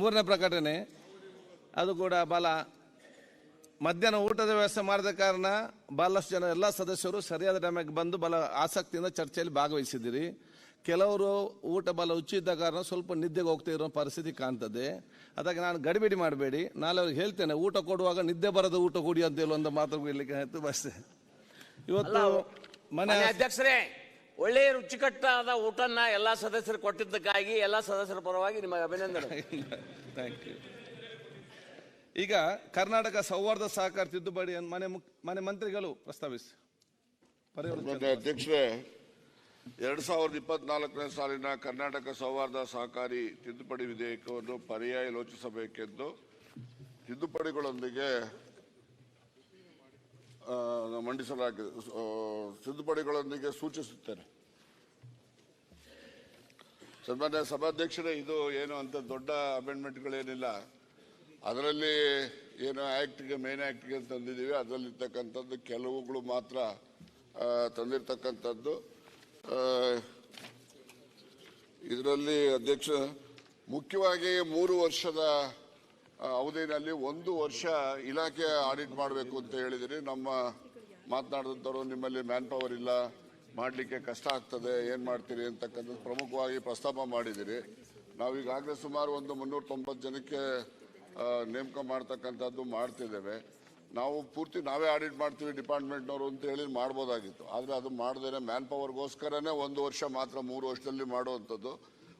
ಮೂರನೇ ಪ್ರಕಟಣೆ. ಅದು ಕೂಡ ಬಲ ಮಧ್ಯಾಹ್ನ ಊಟದ ವ್ಯವಸ್ಥೆ ಮಾಡಿದ ಕಾರಣ ಬಹಳಷ್ಟು ಜನ ಎಲ್ಲ ಸದಸ್ಯರು ಸರಿಯಾದ ಟೈಮಿಗೆ ಬಂದು ಬಲ ಆಸಕ್ತಿಯಿಂದ ಚರ್ಚೆಯಲ್ಲಿ ಭಾಗವಹಿಸಿದ್ದೀರಿ. ಕೆಲವರು ಊಟ ಬಲ ಹುಚ್ಚಿದ್ದ ಕಾರಣ ಸ್ವಲ್ಪ ನಿದ್ದೆಗೆ ಹೋಗ್ತಾ ಇರೋ ಪರಿಸ್ಥಿತಿ ಕಾಣ್ತದೆ. ಅದಕ್ಕೆ ನಾನು ಗಡಿಬಿಡಿ ಮಾಡಬೇಡಿ. ನಾಳೆ ಅವ್ರಿಗೆ ಹೇಳ್ತೇನೆ ಊಟ ಕೊಡುವಾಗ ನಿದ್ದೆ ಬರದ ಊಟ ಕೊಡಿ ಅಂತ ಹೇಳುವಂತ ಮಾತು ಹೇಳಲಿಕ್ಕೆ ಆಯ್ತು ಬಸ್ತೆ ಇವತ್ತು ಮನೆ ಅಧ್ಯಕ್ಷರೇ ಒಳ್ಳೆಯ ರುಚಿಕಟ್ಟಾದ ಊಟನ ಎಲ್ಲ ಸದಸ್ಯರು ಕೊಟ್ಟಿದ್ದಕ್ಕಾಗಿ ಎಲ್ಲ ಸದಸ್ಯರ ಪರವಾಗಿ ನಿಮಗೆ ಅಭಿನಂದನೆ. ಥ್ಯಾಂಕ್ ಯು ಈಗ ಕರ್ನಾಟಕ ಸೌಹಾರ್ದ ಸಹಕಾರ ತಿದ್ದುಪಡಿ ಅನ್- ಮನೆ ಮುಕ್- ಮನೆ ಮಂತ್ರಿಗಳು ಪ್ರಸ್ತಾವಿಸಿ. ಅಧ್ಯಕ್ಷರೇ ಎರಡ್ ಸಾವಿರದ ಇಪ್ಪತ್ನಾಲ್ಕನೇ ಸಾಲಿನ ಕರ್ನಾಟಕ ಸೌಹಾರ್ದ ಸಹಕಾರಿ ತಿದ್ದುಪಡಿ ವಿಧೇಯಕವನ್ನು ಪರ್ಯಾಯ ಲೋಚಿಸಬೇಕೆಂದು ತಿದ್ದುಪಡಿಗಳೊಂದಿಗೆ ಮಂಡಿಸಲಾಗಿದೆ ತಿದ್ದುಪಡಿಗಳೊಂದಿಗೆ ಸೂಚಿಸುತ್ತೇನೆ. ಸನ್ಮಾನ್ಯ ಸಭಾಧ್ಯಕ್ಷರೇ, ಇದು ಏನು ಅಂತ ದೊಡ್ಡ ಅಮೆಂಡ್ಮೆಂಟ್ಗಳೇನಿಲ್ಲ. ಅದರಲ್ಲಿ ಏನು ಆ್ಯಕ್ಟ್ಗೆ ಮೇನ್ ಆ್ಯಕ್ಟ್ಗೆ ತಂದಿದ್ದೀವಿ. ಅದರಲ್ಲಿರ್ತಕ್ಕಂಥದ್ದು ಕೆಲವುಗಳು ಮಾತ್ರ ತಂದಿರತಕ್ಕಂಥದ್ದು. ಇದರಲ್ಲಿ ಅಧ್ಯಕ್ಷ, ಮುಖ್ಯವಾಗಿ ಮೂರು ವರ್ಷದ ಅವಧಿನಲ್ಲಿ ಒಂದು ವರ್ಷ ಇಲಾಖೆ ಆಡಿಟ್ ಮಾಡಬೇಕು ಅಂತ ಹೇಳಿದಿರಿ. ನಮ್ಮ ಮಾತನಾಡಿದಂಥವ್ರು ನಿಮ್ಮಲ್ಲಿ ಮ್ಯಾನ್ ಪವರ್ ಇಲ್ಲ, ಮಾಡಲಿಕ್ಕೆ ಕಷ್ಟ ಆಗ್ತದೆ, ಏನು ಮಾಡ್ತೀರಿ ಅಂತಕ್ಕಂಥದ್ದು ಪ್ರಮುಖವಾಗಿ ಪ್ರಸ್ತಾಪ ಮಾಡಿದಿರಿ. ನಾವು ಈಗಾಗಲೇ ಸುಮಾರು ಒಂದು ಮುನ್ನೂರ ತೊಂಬತ್ತು ಜನಕ್ಕೆ ನೇಮಕ ಮಾಡ್ತಕ್ಕಂಥದ್ದು ಮಾಡ್ತಿದ್ದೇವೆ. ನಾವು ಪೂರ್ತಿ ನಾವೇ ಆಡಿಟ್ ಮಾಡ್ತೀವಿ ಡಿಪಾರ್ಟ್ಮೆಂಟ್ನವರು ಅಂತ ಹೇಳಿ ಮಾಡ್ಬೋದಾಗಿತ್ತು. ಆದರೆ ಅದು ಮಾಡದೇನೆ ಮ್ಯಾನ್ ಪವರ್ಗೋಸ್ಕರನೇ ಒಂದು ವರ್ಷ ಮಾತ್ರ ಮೂರು ವರ್ಷದಲ್ಲಿ ಮಾಡುವಂಥದ್ದು.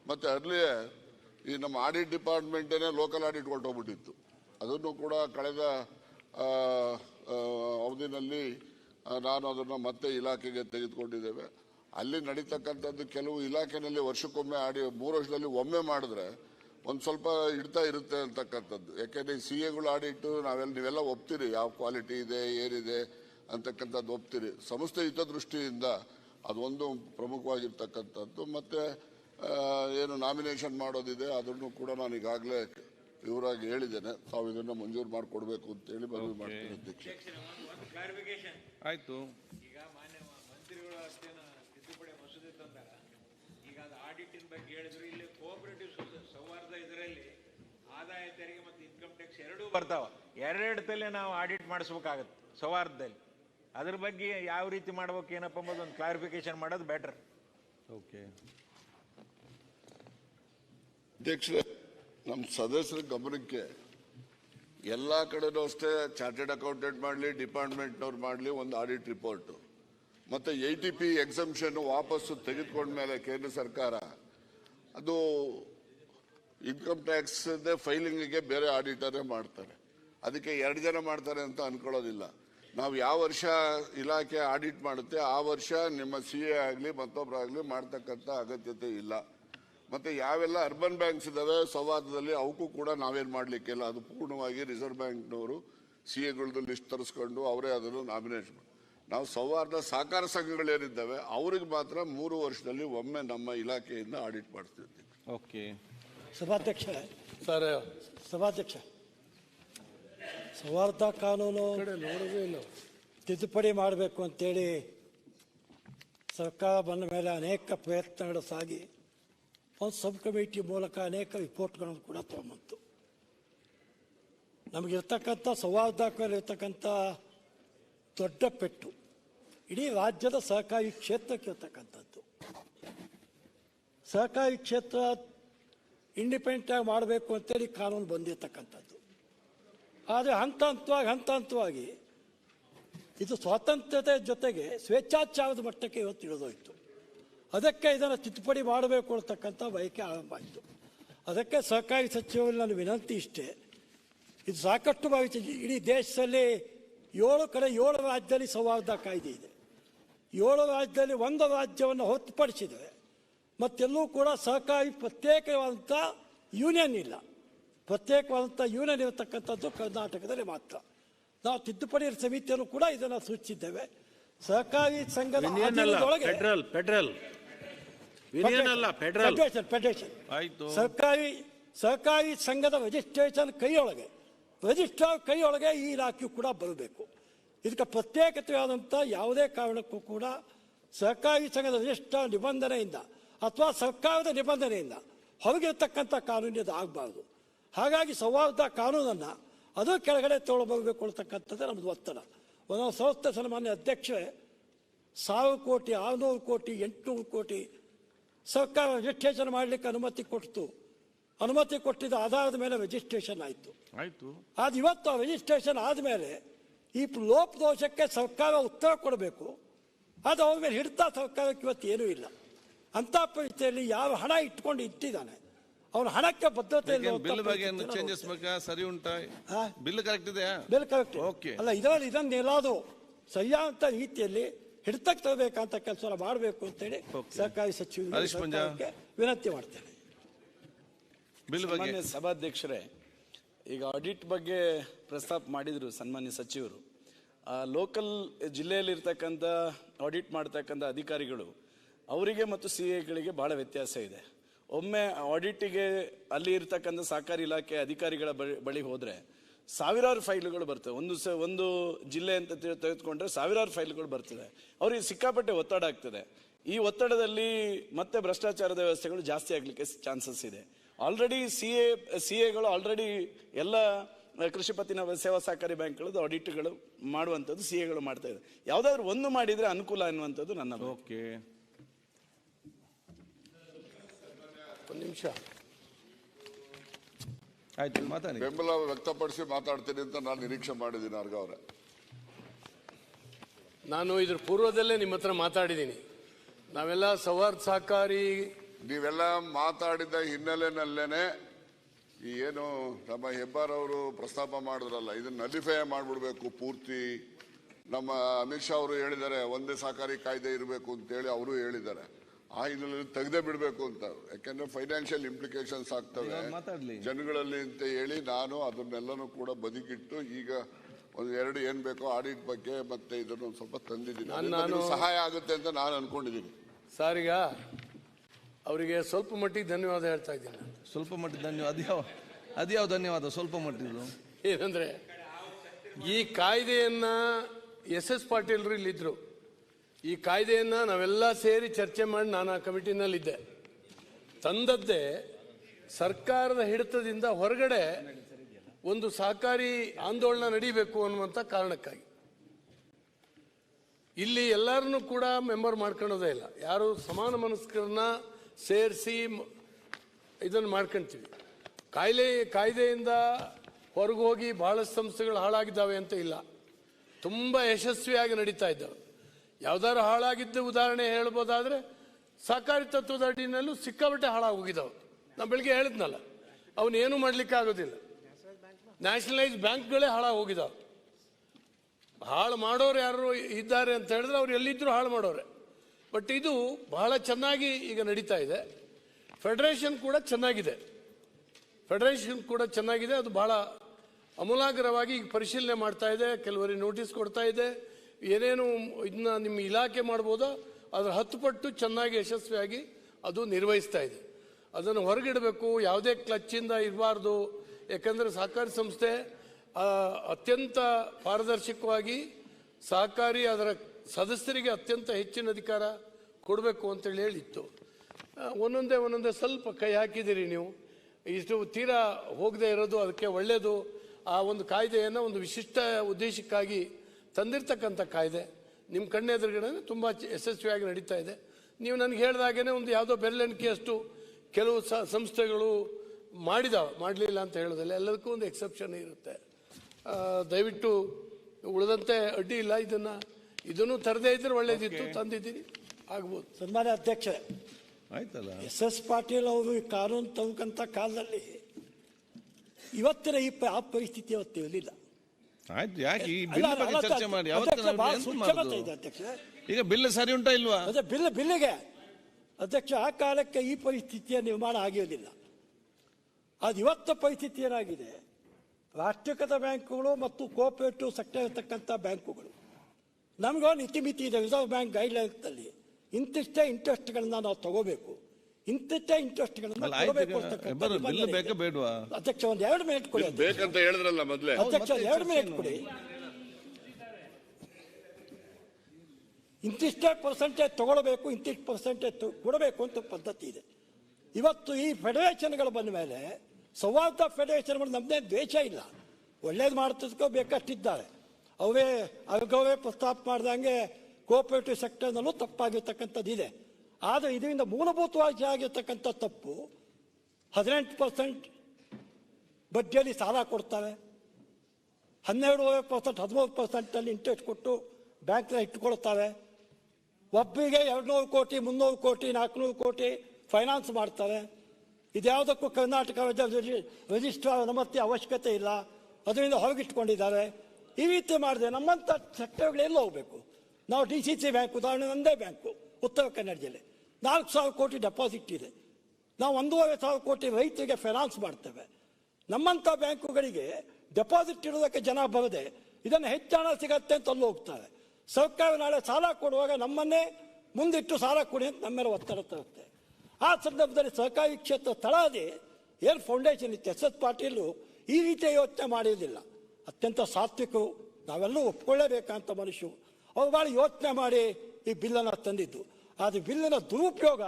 ಮತ್ತು ಅರ್ಲಿಯೇ ಈ ನಮ್ಮ ಆಡಿಟ್ ಡಿಪಾರ್ಟ್ಮೆಂಟೇ ಲೋಕಲ್ ಆಡಿಟ್ ಹೊರಟೋಗ್ಬಿಟ್ಟಿತ್ತು ಅದನ್ನು ಕೂಡ ಕಳೆದ ಅವಧಿನಲ್ಲಿ ನಾನು ಅದನ್ನು ಮತ್ತೆ ಇಲಾಖೆಗೆ ತೆಗೆದುಕೊಂಡಿದ್ದೇವೆ. ಅಲ್ಲಿ ನಡೀತಕ್ಕಂಥದ್ದು ಕೆಲವು ಇಲಾಖೆನಲ್ಲಿ ವರ್ಷಕ್ಕೊಮ್ಮೆ ಆಡಿ, ಮೂರು ವರ್ಷದಲ್ಲಿ ಒಮ್ಮೆ ಮಾಡಿದ್ರೆ ಒಂದು ಸ್ವಲ್ಪ ಇಡ್ತಾ ಇರುತ್ತೆ ಅಂತಕ್ಕಂಥದ್ದು. ಯಾಕೆಂದರೆ ಸಿ ಎಗಳು ಆಡಿಟ್ಟು ನಾವೆಲ್ಲ, ನೀವೆಲ್ಲ ಒಪ್ತೀರಿ, ಯಾವ ಕ್ವಾಲಿಟಿ ಇದೆ, ಏನಿದೆ ಅಂತಕ್ಕಂಥದ್ದು ಒಪ್ತೀರಿ. ಸಂಸ್ಥೆ ಹಿತದೃಷ್ಟಿಯಿಂದ ಅದೊಂದು ಪ್ರಮುಖವಾಗಿರ್ತಕ್ಕಂಥದ್ದು. ಮತ್ತು ಏನು ನಾಮಿನೇಷನ್ ಮಾಡೋದಿದೆ ಅದನ್ನು ಕೂಡ ನಾನು ಈಗಾಗಲೇ ವಿವರಾಗಿ ಹೇಳಿದ್ದೇನೆ. ತಾವು ಇದನ್ನು ಮಂಜೂರು ಮಾಡಿಕೊಡ್ಬೇಕು ಅಂತೇಳಿ ಮನವಿ ಮಾಡ್ತೀನಿ ಅಧ್ಯಕ್ಷ ಆಯಿತು. ಈಗ ಮಾನ್ಯ ಮಂತ್ರಿಗಳು ಅಷ್ಟೇನು ತಿದ್ದುಪಡಿ ಮಸೂದೆ ತಂದಾಗ ಈಗ ಅದು ಆಡಿಟಿನ ಬಗ್ಗೆ ಹೇಳಿದ್ರು ಇಲ್ಲಿ ಕೋಆಪರೇಟಿವ್ ಸೌಹಾರ್ದ ಇದರಲ್ಲಿ ಆದಾಯ ತೆರಿಗೆ ಮತ್ತು ಇನ್ಕಮ್ ಟ್ಯಾಕ್ಸ್ ಎರಡೂ ಬರ್ತಾವ. ಎರಡೆರಡದಲ್ಲೇ ನಾವು ಆಡಿಟ್ ಮಾಡಿಸ್ಬೇಕಾಗತ್ತೆ ಸೌಹಾರ್ದದಲ್ಲಿ. ಅದ್ರ ಬಗ್ಗೆ ಯಾವ ರೀತಿ ಮಾಡ್ಬೇಕು ಏನಪ್ಪ ಅಂಬೋದು ಒಂದು ಕ್ಲಾರಿಫಿಕೇಶನ್ ಮಾಡೋದು ಬೆಟರ್ ಓಕೆ ಅಧ್ಯಕ್ಷರೇ ನಮ್ಮ ಸದಸ್ಯರ ಗಮನಕ್ಕೆ ಎಲ್ಲ ಕಡೆನೂ ಅಷ್ಟೇ ಚಾರ್ಟೆಡ್ ಅಕೌಂಟೆಂಟ್ ಮಾಡಲಿ, ಡಿಪಾರ್ಟ್ಮೆಂಟ್ನವ್ರು ಮಾಡಲಿ ಒಂದು ಆಡಿಟ್ ರಿಪೋರ್ಟು. ಮತ್ತು ಎ ಟಿ ಪಿ ಎಕ್ಸಮ್ಷನ್ ವಾಪಸ್ಸು ತೆಗೆದುಕೊಂಡ್ಮೇಲೆ ಕೇಂದ್ರ ಸರ್ಕಾರ, ಅದು ಇನ್ಕಮ್ ಟ್ಯಾಕ್ಸ್ ಫೈಲಿಂಗಿಗೆ ಬೇರೆ ಆಡಿಟರೇ ಮಾಡ್ತಾರೆ. ಅದಕ್ಕೆ ಎರಡು ಜನ ಮಾಡ್ತಾರೆ ಅಂತ ಅನ್ಕೊಳ್ಳೋದಿಲ್ಲ. ನಾವು ಯಾವ ವರ್ಷ ಇಲಾಖೆ ಆಡಿಟ್ ಮಾಡುತ್ತೆ, ಆ ವರ್ಷ ನಿಮ್ಮ ಸಿ ಎ ಆಗಲಿ ಮತ್ತೊಬ್ಬರಾಗಲಿ ಮಾಡ್ತಕ್ಕಂಥ ಅಗತ್ಯತೆ ಇಲ್ಲ. ಮತ್ತೆ ಯಾವೆಲ್ಲ ಅರ್ಬನ್ ಬ್ಯಾಂಕ್ಸ್ ಇದಾವೆ ಸವಾದದಲ್ಲಿ ಅವಕ್ಕೂ ಕೂಡ ನಾವೇನು ಮಾಡಲಿಕ್ಕಿಲ್ಲ. ಅದು ಪೂರ್ಣವಾಗಿ ರಿಸರ್ವ್ ಬ್ಯಾಂಕ್ನವರು ಸಿ ಎಗಳದ್ದು ಲಿಸ್ಟ್ ತರಿಸ್ಕೊಂಡು ಅವರೇ ಅದನ್ನು ನಾಮಿನೇಟ್ ಮಾಡಿ ನಾವು ಸೌಹಾರ್ದ ಸಹಕಾರ ಸಂಘಗಳೇನಿದ್ದಾವೆ ಅವ್ರಿಗೆ ಮಾತ್ರ ಮೂರು ವರ್ಷದಲ್ಲಿ ಒಮ್ಮೆ ನಮ್ಮ ಇಲಾಖೆಯಿಂದ ಆಡಿಟ್ ಮಾಡ್ತಿರ್ತೀವಿ ಓಕೆ. ಸಭಾಧ್ಯಕ್ಷ ಸರ್ ಸಭಾಧ್ಯಕ್ಷ ಸೌಹಾರ್ದ ಕಾನೂನು ತಿದ್ದುಪಡಿ ಮಾಡಬೇಕು ಅಂತೇಳಿ ಸರ್ಕಾರ ಬಂದ ಮೇಲೆ ಅನೇಕ ಪ್ರಯತ್ನಗಳು ಸಾಗಿ. ಒಂದು ಸಬ್ ಕಮಿಟಿ ಮೂಲಕ ಅನೇಕ ರಿಪೋರ್ಟ್ಗಳನ್ನು ಕೂಡ ತಗೊಂಬಂತು. ನಮಗಿರ್ತಕ್ಕಂಥ ಸೌಹಾರ್ದಕಲ್ಲಿರ್ತಕ್ಕಂಥ ದೊಡ್ಡ ಪೆಟ್ಟು, ಇಡೀ ರಾಜ್ಯದ ಸಹಕಾರಿ ಕ್ಷೇತ್ರಕ್ಕೆ ಇರ್ತಕ್ಕಂಥದ್ದು. ಸಹಕಾರಿ ಕ್ಷೇತ್ರ ಇಂಡಿಪೆಂಡೆಂಟ್ ಆಗಿ ಮಾಡಬೇಕು ಅಂತೇಳಿ ಕಾನೂನು ಬಂದಿರತಕ್ಕಂಥದ್ದು. ಆದರೆ ಹಂತ ಹಂತವಾಗಿ ಹಂತ ಹಂತವಾಗಿ ಇದು ಸ್ವಾತಂತ್ರ್ಯತೆ ಜೊತೆಗೆ ಸ್ವೇಚ್ಛಾಚಾರದ ಮಟ್ಟಕ್ಕೆ ಇವತ್ತು ಇಳಿದೋಯ್ತು. ಅದಕ್ಕೆ ಇದನ್ನು ತಿದ್ದುಪಡಿ ಮಾಡಬೇಕು ಅಂತಕ್ಕಂಥ ಬಯಕೆ ಆರಂಭ ಆಯಿತು. ಅದಕ್ಕೆ ಸಹಕಾರಿ ಸಚಿವರಲ್ಲಿ ನನ್ನ ವಿನಂತಿ ಇಷ್ಟೇ ಇದು ಸಾಕಷ್ಟು ಭಾವಿಸಿ ಇಡೀ ದೇಶದಲ್ಲಿ ಏಳು ಕಡೆ ಏಳು ರಾಜ್ಯದಲ್ಲಿ ಸೌಹಾರ್ದ ಕಾಯ್ದೆ ಇದೆ. ಏಳು ರಾಜ್ಯದಲ್ಲಿ ಒಂದು ರಾಜ್ಯವನ್ನು ಹೊರತುಪಡಿಸಿದರೆ ಮತ್ತೆಲ್ಲೂ ಕೂಡ ಸಹಕಾರಿ ಪ್ರತ್ಯೇಕವಾದಂಥ ಯೂನಿಯನ್ ಇಲ್ಲ. ಪ್ರತ್ಯೇಕವಾದಂಥ ಯೂನಿಯನ್ ಇರತಕ್ಕಂಥದ್ದು ಕರ್ನಾಟಕದಲ್ಲಿ ಮಾತ್ರ. ನಾವು ತಿದ್ದುಪಡಿ ಸಮಿತಿಯನ್ನು ಕೂಡ ಇದನ್ನು ಸೂಚಿಸಿದ್ದೇವೆ. ಸಹಕಾರಿ ಸಂಘದ federal federal union federal federation federation ಆಯ್ತು. ಸರ್ಕಾರಿ ಸಹಕಾರಿ ಸಂಘದ ರಿಜಿಸ್ಟ್ರೇಷನ್ ಕೈಯೊಳಗೆ ರಿಜಿಸ್ಟ್ರಾರ್ ಕೈಯೊಳಗೆ ಈ ಇಲಾಖೆಯು ಕೂಡ ಬರಬೇಕು. ಇದಕ್ಕೆ ಪ್ರತ್ಯೇಕತೆಯಾದಂಥ ಯಾವುದೇ ಕಾರಣಕ್ಕೂ ಕೂಡ ಸಹಕಾರಿ ಸಂಘದ ರಿಜಿಸ್ಟ್ರಾರ್ ನಿಬಂಧನೆಯಿಂದ ಅಥವಾ ಸರ್ಕಾರದ ನಿಬಂಧನೆಯಿಂದ ಹೊರಗಿರ್ತಕ್ಕಂಥ ಕಾನೂನಿದು ಆಗಬಾರ್ದು. ಹಾಗಾಗಿ ಸೌಹಾರ್ದ ಕಾನೂನನ್ನು ಅದು ಕೆಳಗಡೆ ಬರಬೇಕು ಅಂತಕ್ಕಂಥದ್ದೇ ನಮ್ಮದು ಒತ್ತಡ. ಒಂದೊಂದು ಸಂಸ್ಥೆ ಸನ್ಮಾನ್ಯ ಅಧ್ಯಕ್ಷರೇ ಸಾವಿರ ಕೋಟಿ ಆರುನೂರು ಕೋಟಿ ಎಂಟುನೂರು ಕೋಟಿ ಸರ್ಕಾರ ರಿಜಿಸ್ಟ್ರೇಷನ್ ಮಾಡಲಿಕ್ಕೆ ಅನುಮತಿ ಕೊಡ್ತು. ಅನುಮತಿ ಕೊಟ್ಟಿದ್ದ ಆಧಾರದ ಮೇಲೆ ರಿಜಿಸ್ಟ್ರೇಷನ್ ಆಯಿತು. ಆಯಿತು. ಅದು ಇವತ್ತು ಆ ರಿಜಿಸ್ಟ್ರೇಷನ್ ಆದಮೇಲೆ ಈ ಲೋಪದೋಷಕ್ಕೆ ಸರ್ಕಾರ ಉತ್ತರ ಕೊಡಬೇಕು. ಅದು ಅವ್ರ ಮೇಲೆ ಹಿಡ್ತಾ ಸರ್ಕಾರಕ್ಕೆ ಇವತ್ತು ಏನೂ ಇಲ್ಲ. ಅಂಥ ಪರಿಸ್ಥಿತಿಯಲ್ಲಿ ಯಾವ ಹಣ ಇಟ್ಕೊಂಡು ಇಟ್ಟಿದ್ದಾನೆ? ಅವನ ಹಣಕ್ಕೆ ಬದ್ಧತೆ ಇಲ್ಲ ಬಿಲ್ ಬಗ್ಗೆ ಚೇಂಜಸ್ ಬೇಕಾ? ಸರಿ ಉಂಟಾ? ಹಾ? ಬಿಲ್ ಕರೆಕ್ಟ್ ಇದೆಯಾ? Bill correct okay. ಅಲ್ಲ ಇದರಲ್ಲಿ ಇದನ್ನೆಲ್ಲಾದರೂ ಸರಿಯಾದಂಥ ರೀತಿಯಲ್ಲಿ ಹಿಡಿತಕ್ಕೆ ತಗೋಬೇಕಂತ ಕೆಲಸ ಮಾಡಬೇಕು ಅಂತೇಳಿ ಸಹಕಾರಿ ಸರ್ಕಾರಿ ಸಚಿವರಿಗೆ ವಿನಂತಿ ಮಾಡ್ತೇನೆ. ಬಿಲ್ ಬಗ್ಗೆ? ಸಭಾಧ್ಯಕ್ಷರೇ ಈಗ ಆಡಿಟ್ ಬಗ್ಗೆ ಪ್ರಸ್ತಾಪ ಮಾಡಿದರು ಸನ್ಮಾನ್ಯ ಸಚಿವರು. ಲೋಕಲ್ ಜಿಲ್ಲೆಯಲ್ಲಿರ್ತಕ್ಕಂಥ ಆಡಿಟ್ ಮಾಡ್ತಕ್ಕಂಥ ಅಧಿಕಾರಿಗಳು ಅವರಿಗೆ ಮತ್ತು ಸಿ ಎಗಳಿಗೆ ಭಾಳ ವ್ಯತ್ಯಾಸ ಇದೆ. ಒಮ್ಮೆ ಆಡಿಟಿಗೆ ಅಲ್ಲಿ ಇರ್ತಕ್ಕಂಥ ಸಹಕಾರಿ ಇಲಾಖೆ ಅಧಿಕಾರಿಗಳ ಬಳಿ ಬಳಿ ಹೋದರೆ ಸಾವಿರಾರು ಫೈಲ್ಗಳು ಬರ್ತವೆ. ಒಂದು ಸ ಒಂದು ಜಿಲ್ಲೆ ಅಂತ ತೆಗೆದುಕೊಂಡ್ರೆ ಸಾವಿರಾರು ಫೈಲ್ಗಳು ಬರ್ತದೆ. ಅವರಿಗೆ ಸಿಕ್ಕಾಪಟ್ಟೆ ಒತ್ತಡ ಆಗ್ತದೆ. ಈ ಒತ್ತಡದಲ್ಲಿ ಮತ್ತೆ ಭ್ರಷ್ಟಾಚಾರದ ವ್ಯವಸ್ಥೆಗಳು ಜಾಸ್ತಿ ಆಗಲಿಕ್ಕೆ ಚಾನ್ಸಸ್ ಇದೆ. ಆಲ್ರೆಡಿ ಸಿ ಎ ಸಿ ಎಗಳು ಆಲ್ರೆಡಿ ಎಲ್ಲ ಕೃಷಿ ಪತ್ತಿನ ಸೇವಾ ಸಹಕಾರಿ ಬ್ಯಾಂಕ್ಗಳದ್ದು ಆಡಿಟ್ಗಳು ಮಾಡುವಂಥದ್ದು ಸಿ ಎಗಳು ಮಾಡ್ತಾ ಇದೆ. ಯಾವುದಾದ್ರೂ ಒಂದು ಮಾಡಿದರೆ ಅನುಕೂಲ ಅನ್ನುವಂಥದ್ದು ನನ್ನ ಓಕೆ ಒಂದು ನಿಮಿಷ. ಆಯ್ತು ಮಾತಾಡಿ. ಬೆಂಬಲ ವ್ಯಕ್ತಪಡಿಸಿ ಮಾತಾಡ್ತೀನಿ ಅಂತ ನಾನು ನಿರೀಕ್ಷೆ ಮಾಡಿದ್ದೀನಿ ಅರ್ಗ ಅವರೇ. ನಾನು ಇದ್ರ ಪೂರ್ವದಲ್ಲೇ ನಿಮ್ಮ ಹತ್ರ ಮಾತಾಡಿದ್ದೀನಿ. ನಾವೆಲ್ಲ ಸೌಹಾರ್ದ ಸಹಕಾರಿ ನೀವೆಲ್ಲ ಮಾತಾಡಿದ ಹಿನ್ನೆಲೆನಲ್ಲೇನೆ ಈ ಏನು ನಮ್ಮ ಹೆಬ್ಬಾರ್ ಅವರು ಪ್ರಸ್ತಾಪ ಮಾಡಿದ್ರಲ್ಲ ಇದನ್ನ ನಲಿಫೈ ಮಾಡ್ಬಿಡ್ಬೇಕು ಪೂರ್ತಿ. ನಮ್ಮ ಅಮಿತ್ ಶಾ ಅವರು ಹೇಳಿದ್ದಾರೆ ಒಂದೇ ಸಹಕಾರಿ ಕಾಯ್ದೆ ಇರಬೇಕು ಅಂತೇಳಿ ಅವರು ಹೇಳಿದ್ದಾರೆ. ಆ ಇದರಲ್ಲಿ ತೆಗೆದೇ ಬಿಡಬೇಕು ಅಂತ. ಯಾಕಂದ್ರೆ ಫೈನಾನ್ಷಿಯಲ್ ಇಂಪ್ಲಿಕೇಶನ್ಸ್ ಆಗ್ತವೆ. ಜನಗಳಲ್ಲಿ ಅಂತ ಹೇಳಿ ನಾನು ಅದನ್ನೆಲ್ಲನೂ ಕೂಡ ಬದಿಗಿಟ್ಟು ಈಗ ಒಂದು ಎರಡು ಏನ್ ಬೇಕೋ ಆಡಿಟ್ ಬಗ್ಗೆ ಮತ್ತೆ ಇದನ್ನು ಸ್ವಲ್ಪ ತಂದಿದ್ದೀನಿ. ನಾನು- ಸಹಾಯ ಆಗುತ್ತೆ ಅಂತ ನಾನು ಅನ್ಕೊಂಡಿದ್ದೀನಿ. ಸರಿಗ ಅವರಿಗೆ ಸ್ವಲ್ಪ ಮಟ್ಟಿಗೆ ಧನ್ಯವಾದ ಹೇಳ್ತಾ ಇದ್ದೀನಿ ಸ್ವಲ್ಪ ಮಟ್ಟಿಗೆ ಧನ್ಯವಾದ. ಅದ್ಯಾವ ಅದ್ಯಾವ ಧನ್ಯವಾದ? ಸ್ವಲ್ಪ ಮಟ್ಟಿದ್ದು. ಏನಂದ್ರೆ ಈ ಕಾಯ್ದೆಯನ್ನ ಎಸ್ ಎಸ್ ಪಾಟೀಲ್ರು ಇಲ್ಲಿದ್ರು. ಈ ಕಾಯ್ದೆಯನ್ನು ನಾವೆಲ್ಲ ಸೇರಿ ಚರ್ಚೆ ಮಾಡಿ ನಾನು ಆ ಕಮಿಟಿನಲ್ಲಿದ್ದೆ. ತಂದದ್ದೇ ಸರ್ಕಾರದ ಹಿಡಿತದಿಂದ ಹೊರಗಡೆ ಒಂದು ಸಹಕಾರಿ ಆಂದೋಲನ ನಡೀಬೇಕು ಅನ್ನುವಂಥ ಕಾರಣಕ್ಕಾಗಿ. ಇಲ್ಲಿ ಎಲ್ಲರನ್ನೂ ಕೂಡ ಮೆಂಬರ್ ಮಾಡ್ಕೊಳ್ಳೋದೇ ಇಲ್ಲ. ಯಾರು ಸಮಾನ ಮನಸ್ಕರನ್ನ ಸೇರಿಸಿ ಇದನ್ನು ಮಾಡ್ಕೊಂತೀವಿ. ಕಾಯಿಲೆ, ಕಾಯ್ದೆಯಿಂದ ಹೊರಗೆ ಹೋಗಿ ಬಹಳಷ್ಟು ಸಂಸ್ಥೆಗಳು ಹಾಳಾಗಿದ್ದಾವೆ ಅಂತ ಇಲ್ಲ. ತುಂಬ ಯಶಸ್ವಿಯಾಗಿ ನಡೀತಾ ಇದ್ದಾವೆ. ಯಾವ್ದಾದ್ರು ಹಾಳಾಗಿದ್ದ ಉದಾಹರಣೆ ಹೇಳ್ಬೋದಾದ್ರೆ ಸಹಕಾರಿ ತತ್ವದ ಅಡಿನಲ್ಲೂ ಸಿಕ್ಕಾಬಟ್ಟೆ ಹಾಳಾಗಿ ಹೋಗಿದ್ದಾವೆ ನಾನು ಬೆಳಿಗ್ಗೆ ಹೇಳಿದ್ನಲ್ಲ, ಅವನೇನು ಮಾಡ್ಲಿಕ್ಕೆ ಆಗೋದಿಲ್ಲ ನ್ಯಾಷನಲೈಸ್ ಬ್ಯಾಂಕ್ಗಳೇ ಹಾಳಾಗಿ ಹೋಗಿದ್ದಾವೆ ಹಾಳು ಮಾಡೋರು ಯಾರು ಇದ್ದಾರೆ ಅಂತ ಹೇಳಿದ್ರೆ ಅವ್ರು ಎಲ್ಲಿದ್ದರೂ ಹಾಳು ಮಾಡೋರೆ. ಬಟ್ ಇದು ಬಹಳ ಚೆನ್ನಾಗಿ ಈಗ ನಡೀತಾ ಇದೆ. ಫೆಡರೇಷನ್ ಕೂಡ ಚೆನ್ನಾಗಿದೆ. ಫೆಡರೇಷನ್ ಕೂಡ ಚೆನ್ನಾಗಿದೆ. ಅದು ಬಹಳ ಅಮೂಲಾಗ್ರವಾಗಿ ಈಗ ಪರಿಶೀಲನೆ ಮಾಡ್ತಾ ಇದೆ. ಕೆಲವರಿಗೆ ನೋಟಿಸ್ ಕೊಡ್ತಾ ಇದೆ. ಏನೇನು ಇದನ್ನ ನಿಮ್ಮ ಇಲಾಖೆ ಮಾಡ್ಬೋದೋ ಅದರ ಹತ್ತು ಪಟ್ಟು ಚೆನ್ನಾಗಿ ಯಶಸ್ವಿಯಾಗಿ ಅದು ನಿರ್ವಹಿಸ್ತಾ ಇದೆ. ಅದನ್ನು ಹೊರಗಿಡಬೇಕು, ಯಾವುದೇ ಕ್ಲಚ್ಚಿಂದ ಇರಬಾರ್ದು. ಯಾಕಂದರೆ ಸಹಕಾರಿ ಸಂಸ್ಥೆ ಅತ್ಯಂತ ಪಾರದರ್ಶಕವಾಗಿ ಸಹಕಾರಿ ಅದರ ಸದಸ್ಯರಿಗೆ ಅತ್ಯಂತ ಹೆಚ್ಚಿನ ಅಧಿಕಾರ ಕೊಡಬೇಕು ಅಂತೇಳಿ ಹೇಳಿತ್ತು. ಒಂದೊಂದೇ ಒಂದೊಂದೇ ಸ್ವಲ್ಪ ಕೈ ಹಾಕಿದ್ದೀರಿ ನೀವು. ಇಷ್ಟು ತೀರಾ ಹೋಗದೆ ಇರೋದು, ಅದಕ್ಕೆ ಒಳ್ಳೆಯದು ಆ ಒಂದು ಕಾಯ್ದೆಯನ್ನು ಒಂದು ವಿಶಿಷ್ಟ ಉದ್ದೇಶಕ್ಕಾಗಿ ತಂದಿರ್ತಕ್ಕಂಥ ಕಾಯ್ದೆ ನಿಮ್ಮ ಕಣ್ಣೆದುರುಗಡೆ ತುಂಬ ಯಶಸ್ವಿಯಾಗಿ ನಡೀತಾ ಇದೆ. ನೀವು ನನಗೆ ಹೇಳಿದಾಗೇ ಒಂದು ಯಾವುದೋ ಬೆರಳೆಣಿಕೆಯಷ್ಟು ಕೆಲವು ಸ- ಸಂಸ್ಥೆಗಳು ಮಾಡಿದಾವೆ ಮಾಡಲಿಲ್ಲ ಅಂತ ಹೇಳೋದಿಲ್ಲ ಎಲ್ಲದಕ್ಕೂ ಒಂದು ಎಕ್ಸೆಪ್ಷನ್ ಇರುತ್ತೆ. ಆ, ದಯವಿಟ್ಟು ಉಳಿದಂತೆ ಅಡ್ಡಿ ಇಲ್ಲ ಇದನ್ನು ಇದನ್ನು ತರದೇ ಇದ್ರೆ ಒಳ್ಳೇದಿತ್ತು ತಂದಿದ್ದೀನಿ ಆಗ್ಬೋದು. ಸನ್ಮಾನ್ಯ ಅಧ್ಯಕ್ಷ ಆಯ್ತಲ್ಲ? ಎಸ್ ಎಸ್ ಪಾಟೀಲ್ ಅವರು ಈ ಕಾನೂನು ತಗೊಂತ ಕಾಲದಲ್ಲಿ ಇವತ್ತಿನ ಈ ಆ ಪರಿಸ್ಥಿತಿ ಅವತ್ತು ಇರಲಿಲ್ಲ. ಆಯ್ತು ಯಾಕೆ? ಈ ಬಿಲ್ ಬಗ್ಗೆ ಚರ್ಚೆ ಮಾಡಿ. ಅಧ್ಯಕ್ಷ, ಯಾವತ್ತು ಈಗ ಬಿಲ್ ಸರಿ ಉಂಟಾ ಇಲ್ವಾ? ಅದೇ ಬಿಲ್ ಬಿಲ್ಲಿಗೆ. ಅಧ್ಯಕ್ಷ ಆ ಕಾಲಕ್ಕೆ ಈ ಪರಿಸ್ಥಿತಿಯ ನಿರ್ಮಾಣ ಆಗಿರಲಿಲ್ಲ. ಅದು ಇವತ್ತು ಪರಿಸ್ಥಿತಿ ಏನಾಗಿದೆ? ರಾಷ್ಟ್ರೀಕೃತ ಬ್ಯಾಂಕುಗಳು ಮತ್ತು ಕೋಪರೇಟಿವ್ ಸೆಕ್ಟರ್ ಇರ್ತಕ್ಕಂಥ ಬ್ಯಾಂಕುಗಳು. ನಮಗೊಂದು ಇತಿಮಿತಿ ಇದೆ. ರಿಸರ್ವ್ ಬ್ಯಾಂಕ್ ಗೈಡ್ಲೈನ್ಸ್ನಲ್ಲಿ ಇಂತಿಷ್ಟೇ ಇಂಟ್ರೆಸ್ಟ್ಗಳನ್ನ ನಾವು ತಗೋಬೇಕು. ಇಂತಿಷ್ಟೇ ಇಂಟ್ರೆಸ್ಟ್ಗಳನ್ನು ಬೇಕಾ ಬೇಡವಾ? ಅಧ್ಯಕ್ಷ ಒಂದು ಎರಡು ಮಿನಿಟ್ ಕೊಡಿ ಅಧ್ಯಕ್ಷ. ಬೇಕಂತ ಹೇಳಿದ್ರಲ್ಲ ಮೊದಲೇ. ಅಧ್ಯಕ್ಷ ಎರಡು ಮಿನಿಟ್ ಕೊಡಿ. ಇಂತಿಷ್ಟೇ ಪರ್ಸೆಂಟೇಜ್ ತಗೊಳ್ಬೇಕು ಇಂತಿಷ್ಟು ಪರ್ಸೆಂಟೇಜ್ ಕೊಡಬೇಕು ಅಂತ ಪದ್ಧತಿ ಇದೆ. ಇವತ್ತು ಈ ಫೆಡರೇಷನ್ಗಳು ಬಂದ ಮೇಲೆ ಸೌಹಾರ್ದ ಫೆಡರೇಷನ್ ಮಾಡಿ ನಮ್ಮದೇ ದ್ವೇಷ ಇಲ್ಲ. ಒಳ್ಳೇದು ಮಾಡ್ತಿದ್ಕೋ ಬೇಕಷ್ಟಿದ್ದಾರೆ. ಅವೇ ಅವೇ ಪ್ರಸ್ತಾಪ ಮಾಡ್ದಂಗೆ ಕೋಆಪರೇಟಿವ್ ಸೆಕ್ಟರ್ನಲ್ಲೂ ತಪ್ಪಾಗಿರ್ತಕ್ಕಂಥದ್ದು ಇದೆ ಆದರೆ ಇದರಿಂದ ಮೂಲಭೂತವಾಗಿ ಆಗಿರ್ತಕ್ಕಂಥ ತಪ್ಪು ಹದಿನೆಂಟು ಪರ್ಸೆಂಟ್ ಬಡ್ಡಿಯಲ್ಲಿ ಸಾಲ ಕೊಡ್ತಾರೆ. ಹನ್ನೆರಡೂವರೆ ಪರ್ಸೆಂಟ್ ಹದಿಮೂರು ಪರ್ಸೆಂಟಲ್ಲಿ ಇಂಟ್ರೆಸ್ಟ್ ಕೊಟ್ಟು ಬ್ಯಾಂಕ್ನ ಇಟ್ಕೊಳ್ತಾರೆ ಒಬ್ಬರಿಗೆ ಎರಡುನೂರು ಕೋಟಿ, ಮುನ್ನೂರು ಕೋಟಿ, ನಾಲ್ಕುನೂರು ಕೋಟಿ ಫೈನಾನ್ಸ್ ಮಾಡ್ತಾರೆ. ಇದ್ಯಾವುದಕ್ಕೂ ಕರ್ನಾಟಕ ರಿಜಿಸ್ಟ್ರಾರ್ ಅನುಮತಿ ಅವಶ್ಯಕತೆ ಇಲ್ಲ. ಅದರಿಂದ ಹೊರಗಿಟ್ಕೊಂಡಿದ್ದಾರೆ. ಈ ರೀತಿ ಮಾಡಿದೆ ನಮ್ಮಂಥ ಸೆಕ್ಟರ್ಗಳೆಲ್ಲ ಹೋಗಬೇಕು? ನಾವು ಡಿ ಸಿ ಸಿ ಬ್ಯಾಂಕ್ ಉದಾಹರಣೆ ಒಂದೇ ಬ್ಯಾಂಕು ಉತ್ತರ ಕನ್ನಡ ಜಿಲ್ಲೆ. ನಾಲ್ಕು ಸಾವಿರ ಕೋಟಿ ಡೆಪಾಸಿಟ್ ಇದೆ. ನಾವು ಒಂದೂವರೆ ಸಾವಿರ ಕೋಟಿ ರೈತರಿಗೆ ಫೈನಾನ್ಸ್ ಮಾಡ್ತೇವೆ. ನಮ್ಮಂಥ ಬ್ಯಾಂಕುಗಳಿಗೆ ಡೆಪಾಸಿಟ್ ಇಡೋದಕ್ಕೆ ಜನ ಬರದೆ ಇದನ್ನು ಹೆಚ್ಚು ಹಣ ಸಿಗತ್ತೆ ಅಂತ ಅಲ್ಲಿ ಹೋಗ್ತಾರೆ. ಸರ್ಕಾರ ನಾಳೆ ಸಾಲ ಕೊಡುವಾಗ ನಮ್ಮನ್ನೇ ಮುಂದಿಟ್ಟು ಸಾಲ ಕೊಡಿ ಅಂತ ನಮ್ಮ ಮೇಲೆ ಒತ್ತಡ ತರುತ್ತೆ. ಆ ಸಂದರ್ಭದಲ್ಲಿ ಸಹಕಾರಿ ಕ್ಷೇತ್ರ ತಳಾದಿ ಏನು ಫೌಂಡೇಶನ್ ಇತ್ತು, ಎಸ್ ಎಸ್ ಪಾಟೀಲು ಈ ರೀತಿಯ ಯೋಚನೆ ಮಾಡಿರಲಿಲ್ಲ. ಅತ್ಯಂತ ಸಾತ್ವಿಕರು, ನಾವೆಲ್ಲರೂ ಒಪ್ಕೊಳ್ಳೇಬೇಕಂತ ಮನುಷ್ಯರು. ಅವ್ರು ಭಾಳ ಯೋಚನೆ ಮಾಡಿ ಈ ಬಿಲ್ಲನ್ನು ತಂದಿದ್ದು. ಆದರೆ ಬಿಲ್ಲಿನ ದುರುಪಯೋಗ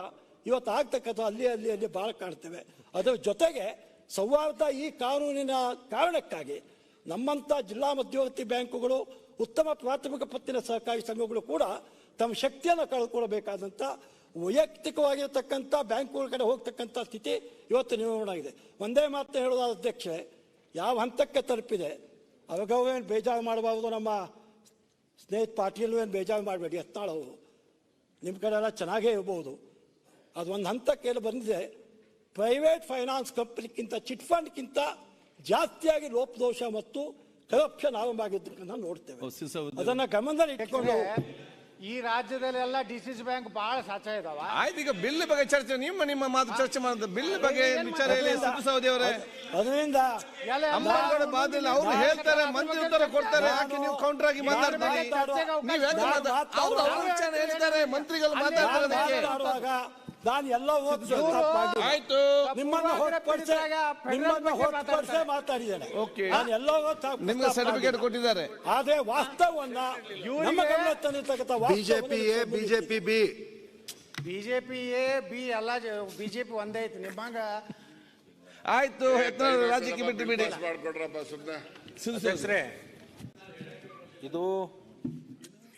ಇವತ್ತು ಆಗ್ತಕ್ಕಂಥ ಅಲ್ಲಿ ಅಲ್ಲಿ ಅಲ್ಲಿ ಭಾಳ ಕಾಣ್ತೇವೆ. ಅದರ ಜೊತೆಗೆ ಸೌಹಾರ್ದ ಈ ಕಾನೂನಿನ ಕಾರಣಕ್ಕಾಗಿ ನಮ್ಮಂಥ ಜಿಲ್ಲಾ ಮಧ್ಯವರ್ತಿ ಬ್ಯಾಂಕುಗಳು, ಉತ್ತಮ ಪ್ರಾಥಮಿಕ ಪತ್ತಿನ ಸಹಕಾರಿ ಸಂಘಗಳು ಕೂಡ ತಮ್ಮ ಶಕ್ತಿಯನ್ನು ಕಳೆದುಕೊಳ್ಳಬೇಕಾದಂಥ ವೈಯಕ್ತಿಕವಾಗಿರ್ತಕ್ಕಂಥ ಬ್ಯಾಂಕುಗಳ ಕಡೆ ಹೋಗ್ತಕ್ಕಂಥ ಸ್ಥಿತಿ ಇವತ್ತು ನಿರ್ಮಾಣ ಆಗಿದೆ. ಒಂದೇ ಮಾತು ಹೇಳೋದಾದ ಅಧ್ಯಕ್ಷೆ, ಯಾವ ಹಂತಕ್ಕೆ ತಲುಪಿದೆ? ಅವಾಗವೇನು ಬೇಜಾರು ಮಾಡಬಾರ್ದು ನಮ್ಮ ಸ್ನೇಹಿತ ಪಾಟೀಲ್ ಏನು ಬೇಜಾರು ಮಾಡಬೇಡಿ ಎತ್ತಾಳವರು ನಿಮ್ಮ ಕಡೆ ಎಲ್ಲ ಚೆನ್ನಾಗೇ ಇರ್ಬೋದು. ಅದು ಒಂದು ಹಂತಕ್ಕೆ ಎಲ್ಲ ಬಂದಿದೆ. ಪ್ರೈವೇಟ್ ಫೈನಾನ್ಸ್ ಕಂಪ್ನಿಗಿಂತ ಚಿಟ್ ಫಂಡ್ಗಿಂತ ಜಾಸ್ತಿಯಾಗಿ ಲೋಪದೋಷ ಮತ್ತು ಕರಪ್ಷನ್ ಆರಂಭ ಆಗಿದ್ದಕ್ಕೆ ನಾವು ನೋಡ್ತೇವೆ. ಅದನ್ನ ಗಮನದಲ್ಲಿ ಇಟ್ಕೊಂಡು ಈ ರಾಜ್ಯದಲ್ಲೆಲ್ಲ ಡಿ ಸಿ ಸಿ ಬ್ಯಾಂಕ್ ಬಹಳ ಸಾಚ ಇದಾವ. ಆಯ್ತು ಈಗ ಬಿಲ್ ಬಗ್ಗೆ ಚರ್ಚೆ ನಿಮ್ಮ ನಿಮ್ಮ ಮಾತು ಚರ್ಚೆ ಮಾಡೋದು. ಬಿಲ್ ಬಗ್ಗೆ ವಿಚಾರ ಹೇಳಿ ಸಿದ್ದು ಸೌದಿ ಅವರೇ. ಅದರಿಂದ ಎಲ್ಲ ಅಮ್ಮನಗೌಡ ಬಾದಿಲ್ಲ ಅವ್ರು ಹೇಳ್ತಾರೆ ಮಂತ್ರಿ ಉತ್ತರ ಕೊಡ್ತಾರೆ. ಯಾಕೆ ನೀವು ಕೌಂಟರ್ ಆಗಿ ಮಾತಾಡ್ತೀರಿ ನೀವ್ ಯಾಕೆ ಅವ್ರು ಅವ್ರ ವಿಚಾರ ಹೇಳ್ತಾರೆ ಮಂತ್ರಿಗಳು ಮಾತಾಡ್ತಾರೆ. ನಾನು ಎಲ್ಲ. ಆಯ್ತು. ನಿಮ್ಮನ್ನ ಹೊರತುಪಡಿಸಿ ನಿಮ್ಮನ್ನ ಹೊರತುಪಡಿಸಿ ಮಾತಾಡಿದ್ದೇನೆ. ನಾನು ಎಲ್ಲವೂ ತಪ್ಪು ನಿಮ್ಗೆ. ಸರ್ಟಿಫಿಕೇಟ್ ಕೊಟ್ಟಿದ್ದಾರೆ. ಆದ್ರೆ ವಾಸ್ತವನ್ನ ನಮ್ಮ ಗಮನ ತಂದಿರ್ತಕ್ಕಂಥ BJP A BJP B. BJP A B ಎಲ್ಲ ಬಿಜೆಪಿ ಒಂದೇ ಐತಿ. ನಿಮ್ಮಂಗ ಆಯ್ತು ರಾಜಕೀಯ ರಾಜ್ಯಕ್ಕೆ ಬಿಟ್ಟು ಬಿಡಿ. ಮಾಡ್ಕೊಡ್ರಪ್ಪ ಸುಮ್ಮನೆ ಇದು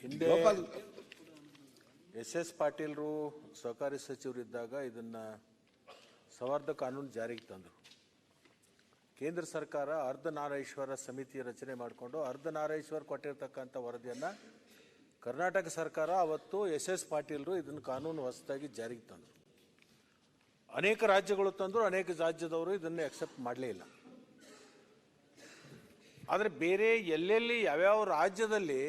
ಹಿಂದೆ ಎಸ್ ಎಸ್ ಪಾಟೀಲ್ರು ಸಹಕಾರಿ ಸಚಿವರಿದ್ದಾಗ ಇದನ್ನು ಸವರ್ಧ ಕಾನೂನು ಜಾರಿಗೆ ತಂದರು. ಕೇಂದ್ರ ಸರ್ಕಾರ ಅರ್ಧನಾರೇಶ್ವರ ಸಮಿತಿ ರಚನೆ ಮಾಡಿಕೊಂಡು ಅರ್ಧನಾರೇಶ್ವರ್ ಕೊಟ್ಟಿರ್ತಕ್ಕಂಥ ವರದಿಯನ್ನು ಕರ್ನಾಟಕ ಸರ್ಕಾರ ಅವತ್ತು ಎಸ್ ಎಸ್ ಪಾಟೀಲ್ರು ಇದನ್ನು ಕಾನೂನು ಹೊಸದಾಗಿ ಜಾರಿಗೆ ತಂದರು. ಅನೇಕ ರಾಜ್ಯಗಳು ತಂದರು, ಅನೇಕ ರಾಜ್ಯದವರು ಇದನ್ನು ಎಕ್ಸೆಪ್ಟ್ ಮಾಡಲೇ ಇಲ್ಲ. ಆದರೆ ಬೇರೆ ಎಲ್ಲೆಲ್ಲಿ ಯಾವ್ಯಾವ ರಾಜ್ಯದಲ್ಲಿ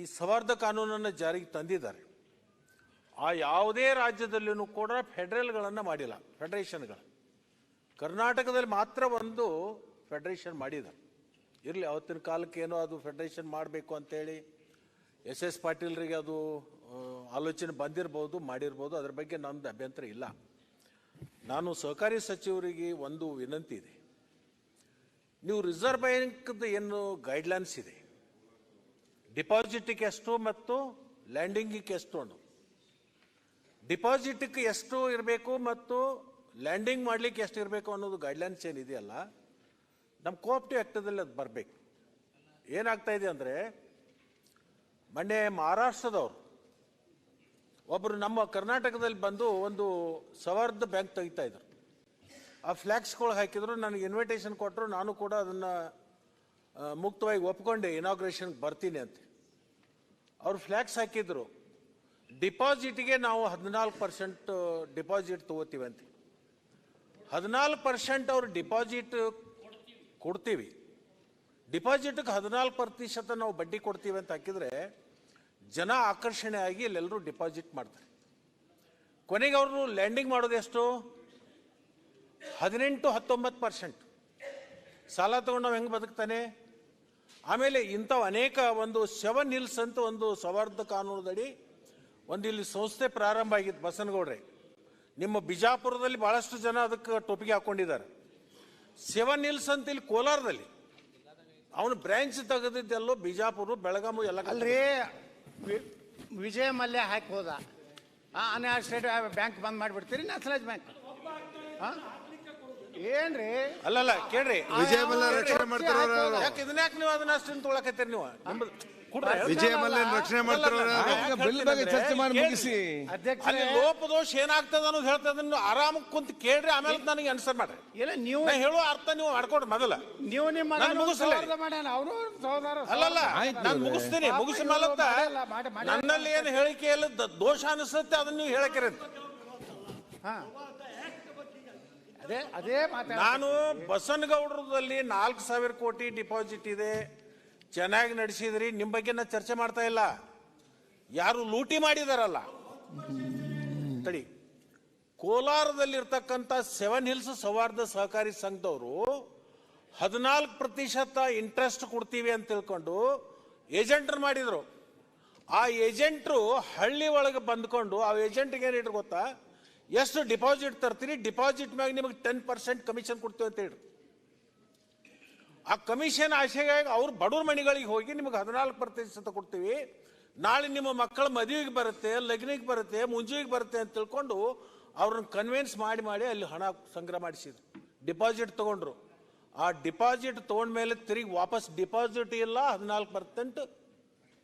ಈ ಸವರ್ಧ ಕಾನೂನನ್ನು ಜಾರಿಗೆ ತಂದಿದ್ದಾರೆ. ಆ ಯಾವುದೇ ರಾಜ್ಯದಲ್ಲಿಯೂ ಕೂಡ ಫೆಡರಲ್ಗಳನ್ನು ಮಾಡಿಲ್ಲ ಫೆಡರೇಷನ್ಗಳು ಕರ್ನಾಟಕದಲ್ಲಿ ಮಾತ್ರ ಒಂದು ಫೆಡರೇಷನ್ ಮಾಡಿದ್ದಾರೆ ಇರಲಿ, ಅವತ್ತಿನ ಕಾಲಕ್ಕೆ ಏನೋ ಅದು ಫೆಡರೇಷನ್ ಮಾಡಬೇಕು ಅಂತೇಳಿ ಎಸ್ ಎಸ್ ಪಾಟೀಲ್ರಿಗೆ ಅದು ಆಲೋಚನೆ ಬಂದಿರ್ಬೋದು, ಮಾಡಿರ್ಬೋದು. ಅದ್ರ ಬಗ್ಗೆ ನಮ್ಮದು ಅಭ್ಯಂತರ ಇಲ್ಲ. ನಾನು ಸಹಕಾರಿ ಸಚಿವರಿಗೆ ಒಂದು ವಿನಂತಿ ಇದೆ. ನೀವು ರಿಸರ್ವ್ ಬ್ಯಾಂಕ್ದು ಏನು ಗೈಡ್ಲೈನ್ಸ್ ಇದೆ? ಡಿಪಾಸಿಟ್ಗೆ ಎಷ್ಟು ಮತ್ತು ಲ್ಯಾಂಡಿಂಗಿಗೆ ಎಷ್ಟು ಅನ್ನೋದು ಡಿಪಾಸಿಟ್ಗೆ ಎಷ್ಟು ಇರಬೇಕು ಮತ್ತು ಲ್ಯಾಂಡಿಂಗ್ ಮಾಡಲಿಕ್ಕೆ ಎಷ್ಟು ಇರಬೇಕು ಅನ್ನೋದು ಗೈಡ್ಲೈನ್ಸ್ ಏನಿದೆಯಲ್ಲ, ನಮ್ಮ ಕೋಪ್ಟಿವ್ ಆ್ಯಕ್ಟದಲ್ಲಿ ಅದು ಬರಬೇಕು. ಏನಾಗ್ತಾ ಇದೆ ಅಂದರೆ, ಮೊನ್ನೆ ಮಹಾರಾಷ್ಟ್ರದವರು ಒಬ್ಬರು ನಮ್ಮ ಕರ್ನಾಟಕದಲ್ಲಿ ಬಂದು ಒಂದು ಸವಾರ್ಧ ಬ್ಯಾಂಕ್ ತೆಗಿತಾ ಇದ್ರು. ಆ ಫ್ಲ್ಯಾಕ್ಸ್ಗಳು ಹಾಕಿದ್ರು, ನನಗೆ ಇನ್ವಿಟೇಷನ್ ಕೊಟ್ಟರು ನಾನು ಕೂಡ ಅದನ್ನು ಮುಕ್ತವಾಗಿ ಒಪ್ಕೊಂಡೆ ಇನಾಗ್ರೇಷನ್ಗೆ ಬರ್ತೀನಿ ಅಂತ. ಅವ್ರು ಫ್ಲ್ಯಾಕ್ಸ್ ಹಾಕಿದ್ರು. ಡಿಪಾಸಿಟ್ಗೆ ನಾವು ಹದಿನಾಲ್ಕು ಪರ್ಸೆಂಟ್ ಡಿಪಾಸಿಟ್ ತಗೋತೀವಿ ಅಂತ. ಹದಿನಾಲ್ಕು ಪರ್ಸೆಂಟ್ ಅವ್ರು ಡಿಪಾಸಿಟ್ ಕೊಡ್ತೀವಿ. ಡಿಪಾಸಿಟ್ಗೆ ಹದಿನಾಲ್ಕು ಪ್ರತಿಶತ ನಾವು ಬಡ್ಡಿ ಕೊಡ್ತೀವಿ ಅಂತ ಹಾಕಿದರೆ ಜನ ಆಕರ್ಷಣೆ ಆಗಿ ಇಲ್ಲೆಲ್ಲರೂ ಡಿಪಾಸಿಟ್ ಮಾಡ್ತಾರೆ. ಕೊನೆಗೆ ಅವರು ಲ್ಯಾಂಡಿಂಗ್ ಮಾಡೋದು ಎಷ್ಟು? ಹದಿನೆಂಟು ಹತ್ತೊಂಬತ್ತು ಪರ್ಸೆಂಟ್ ಸಾಲ ತಗೊಂಡು ನಾವು ಹೆಂಗೆ ಬದುಕ್ತಾನೆ? ಆಮೇಲೆ ಇಂಥವು ಅನೇಕ ಒಂದು ಸೆವೆನ್ ಹಿಲ್ಸ್ ಅಂತ ಒಂದು ಸೌಹಾರ್ದ ಕಾನೂನದಡಿ ಒಂದು ಇಲ್ಲಿ ಸಂಸ್ಥೆ ಪ್ರಾರಂಭ ಆಗಿತ್ತು ಬಸನಗೌಡ್ರೆ. ನಿಮ್ಮ ಬಿಜಾಪುರದಲ್ಲಿ ಬಹಳಷ್ಟು ಜನ ಅದಕ್ಕೆ ಟೊಪಿಗೆ ಹಾಕೊಂಡಿದ್ದಾರೆ. ಸೆವೆನ್ ನಿಲ್ಸ್ ಅಂತ ಇಲ್ಲಿ ಕೋಲಾರದಲ್ಲಿ. ಅವನು ಬ್ರ್ಯಾಂಚ್ ತೆಗೆದಿದ್ದೆಲ್ಲೋ ಬಿಜಾಪುರ ಬೆಳಗಾಮು ಎಲ್ಲ. ಅಲ್ರಿ ವಿಜಯ ಮಲ್ಯ ಹಾಕಿ ಹೋದ ಸ್ಟೇಟ್ ಬ್ಯಾಂಕ್ ಬಂದ್ ಮಾಡಿಬಿಡ್ತೀರಿ, ನ್ಯಾಷನಲೈಸ್ ಬ್ಯಾಂಕ್. ಏನ್ರಿ? ಅಲ್ಲಲ್ಲ ಕೇಳ್ರಿ. ವಿಜಯ ಮಲ್ಲ ರಕ್ಷಣೆ ಮಾಡ್ತಾರೆ ಯಾರು? ಯಾಕೆ ಇದನ್ನ ಯಾಕೆ ನೀವು ಅದನ್ನ ಅಷ್ಟನ್ನು ತೊಗೊಳಕತ್ತೀರಿ ನೀವು? ನಿಮ್ದು ಕೊಡ್ರಿ. ವಿಜಯ ಮಲ್ಯನ್ ರಕ್ಷಣೆ ಮಾಡ್ತಿರೋರು ಯಾರು? ಈಗ ಬಿಲ್ ಬಗ್ಗೆ ಚರ್ಚೆ ಮಾಡಿ ಮುಗಿಸಿ. ಅಲ್ಲಿ ಅಲ್ಲಿ ಲೋಪದೋಷ ಏನಾಗ್ತದ ಅನ್ನೋದು ಹೇಳ್ತಾ ಅದನ್ನ ಆರಾಮ ಕುಂತ ಕೇಳ್ರಿ ಆಮೇಲೆ ನನಗೆ ಆನ್ಸರ್ ಮಾಡ್ರಿ. ಇಲ್ಲ ನೀವು ನಾ ಹೇಳೋ ಅರ್ಥ ನೀವು ಮಾಡ್ಕೊಡ್ರಿ ಮೊದಲ. ನೀವು ನಿಮ್ಮ ನಾನು ಮುಗಿಸ್ಲೇ. ಮಾಡ್ಯಾನ ಅವರು ಸಹೋದರ ಅಲ್ಲಲ್ಲ ಆಯ್ತು ನಾನು ಇವ್ರೆ. ಮುಗಿಸ್ತೀನಿ ಮುಗಿಸಿ ಮೇಲೆ ಮಾಡಿಲ್ಲ, ಮಾಡಿ- ಮಾಡಿ- ನನ್ನಲ್ಲಿ ಏನು ಹೇಳಿಕೆ ಇಲ್ಲ ದೋಷ ಅನಿಸುತ್ತೆ ಅದನ್ನ ನೀವು ಹೇಳಕ್ಕಿರಿ ಅಂತ ಹಾ. ಅದೇ ನಾನು ಬಸವನಗೌಡರದಲ್ಲಿ ನಾಲ್ಕು ಸಾವಿರ ಕೋಟಿ ಡಿಪಾಸಿಟ್ ಇದೆ. ಚೆನ್ನಾಗಿ ನಡೆಸಿದ್ರಿ. ನಿಮ್ಮ ಬಗ್ಗೆ ನಾನು ಚರ್ಚೆ ಮಾಡ್ತಾ ಇಲ್ಲ. ಯಾರು ಲೂಟಿ ಮಾಡಿದಾರಲ್ಲ. ತಡಿ. ಕೋಲಾರದಲ್ಲಿರ್ತಕ್ಕಂಥ ಸೆವೆನ್ ಹಿಲ್ಸ್ ಸೌಹಾರ್ದ ಸಹಕಾರಿ ಸಂಘದವರು ಹದಿನಾಲ್ಕು ಪ್ರತಿಶತ ಇಂಟ್ರೆಸ್ಟ್ ಕೊಡ್ತೀವಿ ಅಂತ ತಿಳ್ಕೊಂಡು ಏಜೆಂಟ್ರು ಮಾಡಿದ್ರು. ಆ ಏಜೆಂಟ್ರು ಹಳ್ಳಿ ಒಳಗೆ ಬಂದ್ಕೊಂಡು, ಆ ಏಜೆಂಟ್ಗೆ ಏನಿಟ್ಟು ಗೊತ್ತಾ? ಎಷ್ಟು ಡಿಪಾಸಿಟ್ ತರ್ತೀರಿ ಡಿಪಾಸಿಟ್ ಮ್ಯಾಗ ನಿಮಗೆ ಟೆನ್ ಪರ್ಸೆಂಟ್ ಕಮಿಷನ್ ಕೊಡ್ತೀವಿ ಅಂತ ಹೇಳಿ ಆ ಕಮಿಷನ್ ಆಶೆಗಾಗಿ ಅವ್ರು ಬಡವ್ರ ಮನೆಗಳಿಗೆ ಹೋಗಿ ನಿಮಗೆ ಹದಿನಾಲ್ಕು ಪ್ರತಿಶತ ಕೊಡ್ತೀವಿ. ನಾಳೆ ನಿಮ್ಮ ಮಕ್ಕಳ ಮದುವೆಗೆ ಬರುತ್ತೆ ಲಗ್ನಿಗೆ ಬರುತ್ತೆ ಮುಂಜುವಿಗೆ ಬರುತ್ತೆ ಅಂತ ತಿಳ್ಕೊಂಡು ಅವ್ರನ್ನ ಕನ್ವಿನ್ಸ್ ಮಾಡಿ ಮಾಡಿ ಅಲ್ಲಿ ಹಣ ಸಂಗ್ರಹ ಮಾಡಿಸಿದ್ರು. ಡಿಪಾಸಿಟ್ ತಗೊಂಡ್ರು. ಆ ಡಿಪಾಸಿಟ್ ತಗೊಂಡ್ಮೇಲೆ ತಿರುಗಿ ವಾಪಸ್ ಡಿಪಾಸಿಟ್ ಇಲ್ಲ, ಹದಿನಾಲ್ಕು ಪರ್ಸೆಂಟ್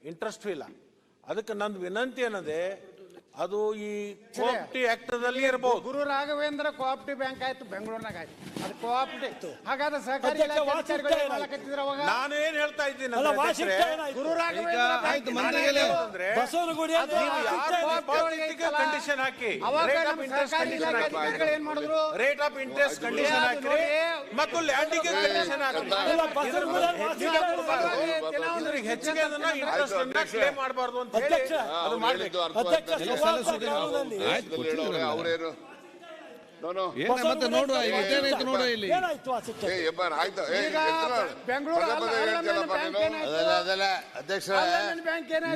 ಇಂಟ್ರೆಸ್ಟ್ ಇಲ್ಲ. ಅದಕ್ಕೆ ನಂದು ವಿನಂತಿ ಏನದೆ ಅದು ಈ ಕೋಪ್ಟಿ ಆಕ್ಟದಲ್ಲಿ ಇರಬಹುದು ಗುರು ರಾಘವೇಂದ್ರ ಕೋಪ್ಟಿ ಬ್ಯಾಂಕ್ ಆಯ್ತು ಬೆಂಗಳೂರಿನಾಗ ಆಯ್ತು. ಅದು ಇತ್ತು ಹಾಗಾದ್ರೆ ಸಹಕಾರಿ ಅಧ್ಯಕ್ಷ, ಇಲಾಖೆ ಅಧಿಕಾರಿಗಳು ಏನ್ ಮಾಡಕತ್ತಿದ್ರು ಅವಾಗ? ನಾನು ಏನ್ ಹೇಳ್ತಾ ಇದ್ದೀನಿ ಅಲ್ಲ ಅಂದ್ರೆ ಏನಾಯ್ತು? ಗುರು ಈಗ ರಾಘವೇಂದ್ರ ಆಯ್ತು ಬಸವನಗುಡಿ ನೀವು ಕಂಡೀಷನ್ ಹಾಕಿ ಅವಾಗ ರೇಟ್ ನಮ್ಮ ಆಫ್ ಇಂಟ್ರೆಸ್ಟ್ ಸಹಕಾರಿ ಕಂಡೀಷನ್ ಇಲಾಖೆ ಹಾಕಿ. ಏನ್ ಮಾಡಿದ್ರು? ರೇಟ್ ಆಫ್ ಇಂಟ್ರೆಸ್ಟ್ ಕಂಡೀಷನ್ ಹಾಕಿ ಮತ್ತು ಲ್ಯಾಂಡಿಗೆ ಕಂಡೀಷನ್ ಹಾಕಿ ಇಲ್ಲ, ಬಸವನಗುಡಿ ಏನಾಯ್ತು? ಹೆಚ್ಚಿಗೆ ಅದನ್ನ ಇಂಟ್ರೆಸ್ಟ್ ಅನ್ನ ಕ್ಲೇಮ್ ಮಾಡಬಾರ್ದು ಅಂತ ಹೇಳಿ ಅಧ್ಯಕ್ಷ, ಅದು ಮಾಡ್ಬೇಕು ಹೇಳಿದ್ದು ಅರ್ಥ ಅಧ್ಯಕ್ಷ. ಆಗ್ತದೆ. ಸಭಾಪತಿ ಕಾನೂನಲ್ಲಿ ಆಯ್ತು ಅವ್ರೇನು ಮತ್ತೆ ನೋಡುವ ನೋಡುವ ಇಲ್ಲಿ? ಏನಾಯ್ತು ಏನಾಯ್ತು?